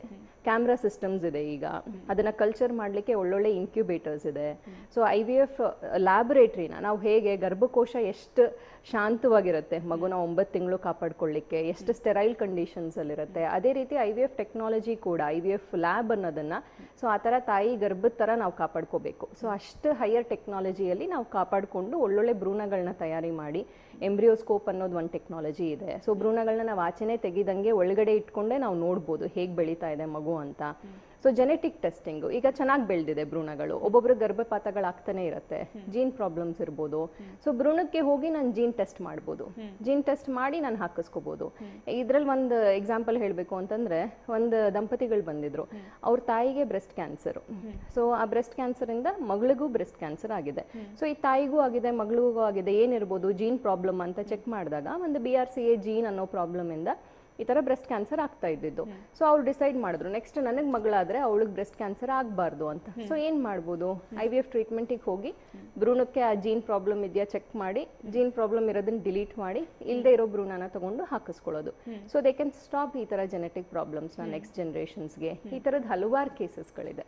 ಕ್ಯಾಮ್ರಾ ಸಿಸ್ಟಮ್ಸ್ ಇದೆ ಈಗ. ಅದನ್ನು ಕಲ್ಚರ್ ಮಾಡಲಿಕ್ಕೆ ಒಳ್ಳೊಳ್ಳೆ ಇನ್ಕ್ಯುಬೇಟರ್ಸ್ ಇದೆ. ಸೊ ಐ ವಿ ಎಫ್ ಲ್ಯಾಬೊರೇಟ್ರಿನ ನಾವು ಹೇಗೆ ಗರ್ಭಕೋಶ ಎಷ್ಟು ಶಾಂತವಾಗಿರುತ್ತೆ, ಮಗುನ ಒಂಬತ್ತು ತಿಂಗಳು ಕಾಪಾಡ್ಕೊಳ್ಳಿಕ್ಕೆ, ಎಷ್ಟು ಸ್ಟೆರೈಲ್ ಕಂಡೀಷನ್ಸ್ ಅಲ್ಲಿರುತ್ತೆ, ಅದೇ ರೀತಿ ಐ ವಿ ಎಫ್ ಟೆಕ್ನಾಲಜಿ ಕೂಡ ಐ ವಿ ಎಫ್ ಲ್ಯಾಬ್ ಅನ್ನೋದನ್ನು ಸೊ ಆ ಥರ ತಾಯಿ ಗರ್ಭದ ಥರ ನಾವು ಕಾಪಾಡ್ಕೋಬೇಕು. ಸೊ ಅಷ್ಟು ಹೈಯರ್ ಟೆಕ್ನಾಲಜಿಯಲ್ಲಿ ನಾವು ಕಾಪಾಡಿಕೊಂಡು ಒಳ್ಳೊಳ್ಳೆ ಭ್ರೂಣಗಳನ್ನ ತಯಾರಿ ಮಾಡಿ ಎಂಬ್ರಿಯೋಸ್ಕೋಪ್ ಅನ್ನೋದು ಒಂದು ಟೆಕ್ನಾಲಜಿ ಇದೆ. ಸೊ ಭ್ರೂಣಗಳನ್ನ ನಾವು ಆಚೆನೆ ತೆಗೆದಂಗೆ ಒಳಗಡೆ ಇಟ್ಕೊಂಡೇ ನಾವು ನೋಡ್ಬೋದು, ಹೇಗೆ ಬೆಳೀತಾ ಇದೆ ಮಗು ಅಂತ. ಸೊ ಜೆನೆಟಿಕ್ ಟೆಸ್ಟಿಂಗು ಈಗ ಚೆನ್ನಾಗಿ ಬೆಳೆದಿದೆ ಭ್ರೂಣಗಳು. ಒಬ್ಬೊಬ್ರು ಗರ್ಭಪಾತಗಳಾಗ್ತಾನೆ ಇರುತ್ತೆ. ಜೀನ್ ಪ್ರಾಬ್ಲಮ್ಸ್ ಇರ್ಬೋದು. ಸೊ ಭ್ರೂಣಕ್ಕೆ ಹೋಗಿ ನಾನು ಜೀನ್ ಟೆಸ್ಟ್ ಮಾಡ್ಬೋದು. ಜೀನ್ ಟೆಸ್ಟ್ ಮಾಡಿ ನಾನು ಹಾಕಿಸ್ಕೋಬೋದು. ಇದ್ರಲ್ಲಿ ಒಂದು ಎಕ್ಸಾಂಪಲ್ ಹೇಳಬೇಕು ಅಂತಂದ್ರೆ ಒಂದು ದಂಪತಿಗಳು ಬಂದಿದ್ರು. ಅವ್ರ ತಾಯಿಗೆ ಬ್ರೆಸ್ಟ್ ಕ್ಯಾನ್ಸರ್ ಸೊ ಆ ಬ್ರೆಸ್ಟ್ ಕ್ಯಾನ್ಸರ್ ಇಂದ ಮಗಳಿಗೂ ಬ್ರೆಸ್ಟ್ ಕ್ಯಾನ್ಸರ್ ಆಗಿದೆ. ಸೊ ಈ ತಾಯಿಗೂ ಆಗಿದೆ ಮಗಳಿಗೂ ಆಗಿದೆ ಏನಿರ್ಬೋದು ಜೀನ್ ಪ್ರಾಬ್ಲಮ್ ಅಂತ ಚೆಕ್ ಮಾಡಿದಾಗ ಒಂದು B R C A gene ಅನ್ನೋ ಪ್ರಾಬ್ಲಮ್ ಇಂದ ಈ ಥರ ಬ್ರೆಸ್ಟ್ ಕ್ಯಾನ್ಸರ್ ಆಗ್ತಾ ಇದ್ದಿದ್ದು. ಸೊ ಅವ್ರು ಡಿಸೈಡ್ ಮಾಡಿದ್ರು ನೆಕ್ಸ್ಟ್ ನನಗೆ ಮಗಳಾದರೆ ಅವಳಿಗೆ ಬ್ರೆಸ್ಟ್ ಕ್ಯಾನ್ಸರ್ ಆಗಬಾರ್ದು ಅಂತ. ಸೊ ಏನು ಮಾಡ್ಬೋದು? ಐ ವಿ ಎಫ್ ಟ್ರೀಟ್ಮೆಂಟಿಗೆ ಹೋಗಿ ಭ್ರೂಣಕ್ಕೆ ಆ ಜೀನ್ ಪ್ರಾಬ್ಲಮ್ ಇದೆಯಾ ಚೆಕ್ ಮಾಡಿ ಜೀನ್ ಪ್ರಾಬ್ಲಮ್ ಇರೋದನ್ನ ಡಿಲೀಟ್ ಮಾಡಿ ಇಲ್ಲದೆ ಇರೋ ಭ್ರೂಣನ ತಗೊಂಡು ಹಾಕಿಸ್ಕೊಳ್ಳೋದು. ಸೊ ದೇ ಕ್ಯಾನ್ ಸ್ಟಾಪ್ ಈ ಥರ ಜೆನೆಟಿಕ್ ಪ್ರಾಬ್ಲಮ್ಸ್ ಪ್ರಾಬ್ಲಮ್ಸ್ನ ನೆಕ್ಸ್ಟ್ ಜನ್ರೇಷನ್ಸ್ಗೆ ಈ ಥರದ್ದು ಹಲವಾರು ಕೇಸಸ್ಗಳಿದೆ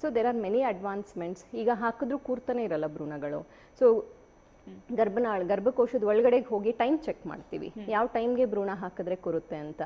ಸೊ ದೇರ್ ಆರ್ ಮೆನಿ ಅಡ್ವಾನ್ಸ್ಮೆಂಟ್ಸ್ ಈಗ ಹಾಕಿದ್ರೂ ಕೂರ್ತಾನೆ ಇರಲ್ಲ ಭ್ರೂಣಗಳು. ಸೊ ಗರ್ಭನಾಳ ಗರ್ಭಕೋಶದ ಒಳಗಡೆ ಹೋಗಿ ಟೈಮ್ ಚೆಕ್ ಮಾಡ್ತೀವಿ. ಯಾವ ಟೈಮ್ಗೆ ಭ್ರೂಣ ಹಾಕಿದ್ರೆ ಕೂರುತ್ತೆ ಅಂತ.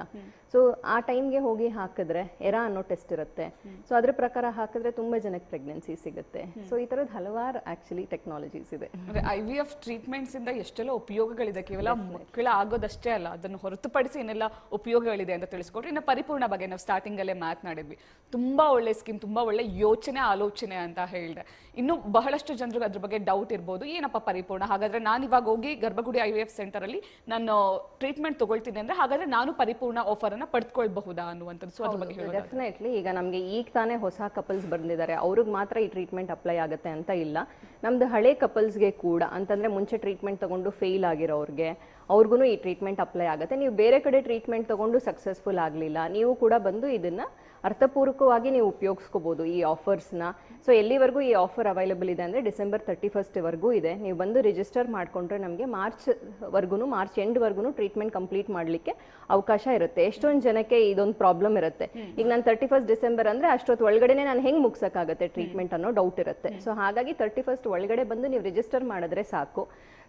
ಸೊ ಆ ಟೈಮ್ಗೆ ಹೋಗಿ ಹಾಕಿದ್ರೆ ಎರಾ ಅನ್ನೋ ಟೆಸ್ಟ್ ಇರುತ್ತೆ. ಸೊ ಅದ್ರ ಪ್ರಕಾರ ಹಾಕಿದ್ರೆ ತುಂಬಾ ಜನಕ್ಕೆ ಪ್ರೆಗ್ನೆನ್ಸಿ ಸಿಗುತ್ತೆ. ಸೊ ಈ ತರದ್ ಹಲವಾರು ಆಕ್ಚುಲಿ ಟೆಕ್ನಾಲಜೀಸ್ ಇದೆ. ಐ ವಿ ಎಫ್ ಟ್ರೀಟ್ಮೆಂಟ್ಸ್ ಇಂದ ಎಷ್ಟೆಲ್ಲ ಉಪಯೋಗಗಳಿದೆ. ಕೇವಲ ಮಕ್ಕಳ ಆಗೋದಷ್ಟೇ ಅಲ್ಲ ಅದನ್ನು ಹೊರತುಪಡಿಸಿ ಏನೆಲ್ಲ ಉಪಯೋಗಗಳಿದೆ ಅಂತ ತಿಳಿಸ್ಕೊಟ್ರೆ ಇನ್ನು ಪರಿಪೂರ್ಣ ಬಗ್ಗೆ ನಾವು ಸ್ಟಾರ್ಟಿಂಗ್ ಅಲ್ಲೇ ಮಾತನಾಡಿದ್ವಿ. ತುಂಬಾ ಒಳ್ಳೆ ಸ್ಕೀಮ್ ತುಂಬಾ ಒಳ್ಳೆ ಯೋಚನೆ ಆಲೋಚನೆ ಅಂತ ಹೇಳಿದೆ. ಇನ್ನು ಬಹಳಷ್ಟು ಜನರಿಗೆ ಅದ್ರ ಬಗ್ಗೆ ಡೌಟ್ ಇರ್ಬೋದು. ಏನಪ್ಪ ಪರಿಪೂರ್ಣ ಹಾಗಾದ್ರೆ ನಾನು ಇವಾಗ ಹೋಗಿ ಗರ್ಭಗುಡಿ ಐ ವಿ ಎಫ್ ಸೆಂಟರ್ ಅಲ್ಲಿ ನಾನು ಟ್ರೀಟ್ಮೆಂಟ್ ತಗೊಳ್ತೀನಿ ಅಂದ್ರೆ ಹಾಗಾದ್ರೆ ನಾನು ಪರಿಪೂರ್ಣ ಆಫರ್ ಅನ್ನ ಪಡ್ಕೊಳ್ಬಹುದಾ ಅನ್ನುವಂಥದ್ದು. ಸೊ ಅದ್ರ ಬಗ್ಗೆ ಡೆಫಿನೆಟ್ಲಿ ಈಗ ನಮಗೆ ಈಗ ತಾನೇ ಹೊಸ ಕಪಲ್ಸ್ ಬಂದಿದ್ದಾರೆ. ಅವ್ರಿಗೆ ಮಾತ್ರ ಈ ಟ್ರೀಟ್ಮೆಂಟ್ ಅಪ್ಲೈ ಆಗುತ್ತೆ ಅಂತ ಇಲ್ಲ. ನಮ್ದು ಹಳೆ ಕಪಲ್ಸ್ಗೆ ಕೂಡ ಅಂತಂದ್ರೆ ಮುಂಚೆ ಟ್ರೀಟ್ಮೆಂಟ್ ತಗೊಂಡು ಫೇಲ್ ಆಗಿರೋರ್ಗೆ ಅವ್ರಿಗೂ ಈ ಟ್ರೀಟ್ಮೆಂಟ್ ಅಪ್ಲೈ ಆಗುತ್ತೆ. ನೀವು ಬೇರೆ ಕಡೆ ಟ್ರೀಟ್ಮೆಂಟ್ ತಗೊಂಡು ಸಕ್ಸಸ್ಫುಲ್ ಆಗಲಿಲ್ಲ ನೀವು ಕೂಡ ಬಂದು ಇದನ್ನ ಅರ್ಥಪೂರ್ವಕವಾಗಿ ನೀವು ಉಪಯೋಗಿಸ್ಕೋಬಹುದು ಈ ಆಫರ್ಸ್ನ ಸೊ ಎಲ್ಲಿವರೆಗೂ ಈ ಆಫರ್ ಅವೈಲಬಲ್ ಇದೆ ಅಂದರೆ ಡಿಸೆಂಬರ್ ತರ್ಟಿ ಫಸ್ಟ್ವರೆಗೂ ಇದೆ. ನೀವು ಬಂದು ರಿಜಿಸ್ಟರ್ ಮಾಡಿಕೊಂಡ್ರೆ ನಮಗೆ ಮಾರ್ಚ್ ವರ್ಗು ಮಾರ್ಚ್ ಎಂಡ್ವರೆಗೂ ಟ್ರೀಟ್ಮೆಂಟ್ ಕಂಪ್ಲೀಟ್ ಮಾಡಲಿಕ್ಕೆ ಅವಕಾಶ ಇರುತ್ತೆ. ಎಷ್ಟೊಂದು ಜನಕ್ಕೆ ಇದೊಂದು ಪ್ರಾಬ್ಲಮ್ ಇರುತ್ತೆ. ಈಗ ನಾನು ತರ್ಟಿ ಫಸ್ಟ್ ಡಿಸೆಂಬರ್ ಅಂದರೆ ಅಷ್ಟೊತ್ತು ಒಳಗಡೆನೆ ನಾನು ಹೆಂಗೆ ಮುಗ್ಸೋಕ್ಕಾಗತ್ತೆ ಟ್ರೀಟ್ಮೆಂಟ್ ಅನ್ನೋ ಡೌಟ್ ಇರುತ್ತೆ. ಸೊ ಹಾಗಾಗಿ ತರ್ಟಿ ಫಸ್ಟ್ ಒಳಗಡೆ ಬಂದು ನೀವು ರಿಜಿಸ್ಟರ್ ಮಾಡಿದ್ರೆ ಸಾಕು.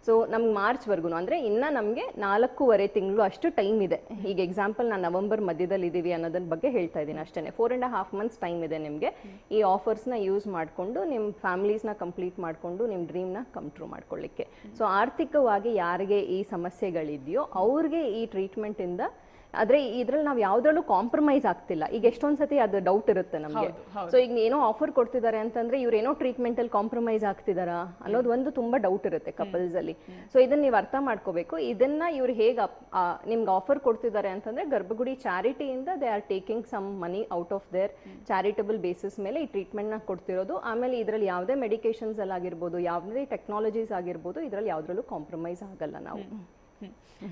ಸೊ ನಮ್ಗೆ ಮಾರ್ಚ್ವರೆಗೂ ಅಂದರೆ ಇನ್ನು ನಮಗೆ ನಾಲ್ಕೂವರೆ ತಿಂಗಳು ಅಷ್ಟು ಟೈಮ್ ಇದೆ. ಈಗ ಎಕ್ಸಾಂಪಲ್ ನಾನು ನವೆಂಬರ್ ಮಧ್ಯದಲ್ಲಿ ಇದ್ದೀವಿ ಅನ್ನೋದ್ರ ಬಗ್ಗೆ ಹೇಳ್ತಾ ಇದ್ದೀನಿ ಅಷ್ಟೇ four and half months time ಇದೆ ನಿಮಗೆ. ಈ ಆಫರ್ಸ್ನ ಯೂಸ್ ಮಾಡಿಕೊಂಡು ನಿಮ್ಮ ಫ್ಯಾಮಿಲೀಸ್ನ ಕಂಪ್ಲೀಟ್ ಮಾಡಿಕೊಂಡು ನಿಮ್ಮ ಡ್ರೀಮ್ನ ಟ್ರೂ ಮಾಡ್ಕೊಳ್ಳಿಕ್ಕೆ. ಸೊ ಆರ್ಥಿಕವಾಗಿ ಯಾರಿಗೆ ಈ ಸಮಸ್ಯೆಗಳಿದೆಯೋ ಅವ್ರಿಗೆ ಈ ಟ್ರೀಟ್ಮೆಂಟಿಂದ ಆದ್ರೆ ಇದ್ರಲ್ಲಿ ನಾವು ಯಾವ್ದ್ರಲ್ಲೂ ಕಾಂಪ್ರಮೈಸ್ ಆಗ್ತಿಲ್ಲ. ಈಗ ಎಷ್ಟೊಂದ್ ಸತಿ ಅದು ಡೌಟ್ ಇರುತ್ತೆ ನಮಗೆ. ಸೊ ಈಗ ಏನೋ ಆಫರ್ ಕೊಡ್ತಿದ್ದಾರೆ ಅಂತಂದ್ರೆ ಇವ್ರು ಏನೋ ಟ್ರೀಟ್ಮೆಂಟ್ ಅಲ್ಲಿ ಕಾಂಪ್ರಮೈಸ್ ಆಗ್ತಿದಾರಾ ಅನ್ನೋದು ಒಂದು ತುಂಬಾ ಡೌಟ್ ಇರುತ್ತೆ ಕಪಲ್ಸ್ ಅಲ್ಲಿ. ಸೊ ಇದನ್ನ ನೀವು ಅರ್ಥ ಮಾಡ್ಕೋಬೇಕು. ಇದನ್ನ ಇವ್ರು ಹೇಗೆ ನಿಮ್ಗೆ ಆಫರ್ ಕೊಡ್ತಿದ್ದಾರೆ ಅಂತಂದ್ರೆ Garbhagudi ಚಾರಿಟಿಯಿಂದ they are taking some money out of their charitable basis ಮೇಲೆ ಈ ಟ್ರೀಟ್ಮೆಂಟ್ನ ಕೊಡ್ತಿರೋದು. ಆಮೇಲೆ ಇದರಲ್ಲಿ ಯಾವುದೇ ಮೆಡಿಕೇಶನ್ಸ್ ಅಲ್ಲಿ ಆಗಿರ್ಬೋದು ಯಾವುದೇ ಟೆಕ್ನಾಲಜೀಸ್ ಆಗಿರ್ಬೋದು ಇದರಲ್ಲಿ ಯಾವ್ದ್ರಲ್ಲೂ ಕಾಂಪ್ರಮೈಸ್ ಆಗಲ್ಲ ನಾವು.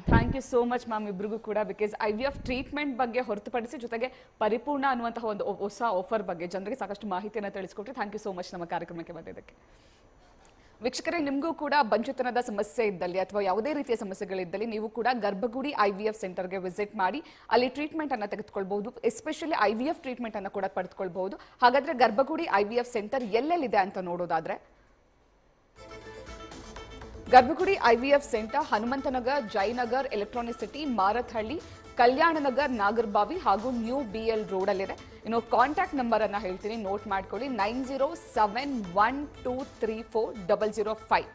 Thank you so much ma'am ಇಬ್ರಿಗೂ ಕೂಡ because I V F treatment ಬಗ್ಗೆ ಹೊರತುಪಡಿಸಿ ಜೊತೆಗೆ ಪರಿಪೂರ್ಣ ಅನ್ನುವಂತಹ ಒಂದು ಹೊಸ ಆಫರ್ ಬಗ್ಗೆ ಜನರಿಗೆ ಸಾಕಷ್ಟು ಮಾಹಿತಿಯನ್ನು ತಿಳಿಸ್ಕೊಟ್ರಿ. ಥ್ಯಾಂಕ್ ಯು ಸೋ ಮಚ್ ನಮ್ಮ ಕಾರ್ಯಕ್ರಮಕ್ಕೆ ಬಂದಿದ್ದಕ್ಕೆ. ವೀಕ್ಷಕರೇ, ನಿಮಗೂ ಕೂಡ ಬಂಜುತನದ ಸಮಸ್ಯೆ ಇದ್ದಲ್ಲಿ ಅಥವಾ ಯಾವುದೇ ರೀತಿಯ ಸಮಸ್ಯೆಗಳಿದ್ದಲ್ಲಿ ನೀವು ಕೂಡ ಗರ್ಭಗುಡಿ ಐ ವಿ ಎಫ್ ಸೆಂಟರ್ಗೆ ವಿಸಿಟ್ ಮಾಡಿ, ಅಲ್ಲಿ ಟ್ರೀಟ್ಮೆಂಟ್ ಅನ್ನು ತೆಗೆದುಕೊಳ್ಬಹುದು. Especially I V F treatment ಅನ್ನು ಕೂಡ ಪಡೆದುಕೊಳ್ಬಹುದು. ಹಾಗಾದ್ರೆ Garbhagudi I V F centre ಎಲ್ಲೆಲ್ಲಿದೆ ಅಂತ ನೋಡೋದಾದ್ರೆ? Garbhagudi IVF centre Hanumanthanagar, Jayanagar, Electronic City, Marathahalli, Kalyananagar, Nagarbhavi ಹಾಗೂ ನ್ಯೂ ಬಿ ಎಲ್ ರೋಡಲ್ಲಿದೆ. ಇನ್ನು ಕಾಂಟ್ಯಾಕ್ಟ್ ನಂಬರ್ ಅನ್ನ ಹೇಳ್ತೀನಿ ನೋಟ್ ಮಾಡ್ಕೊಳ್ಳಿ, nine zero seven one two three four double zero five.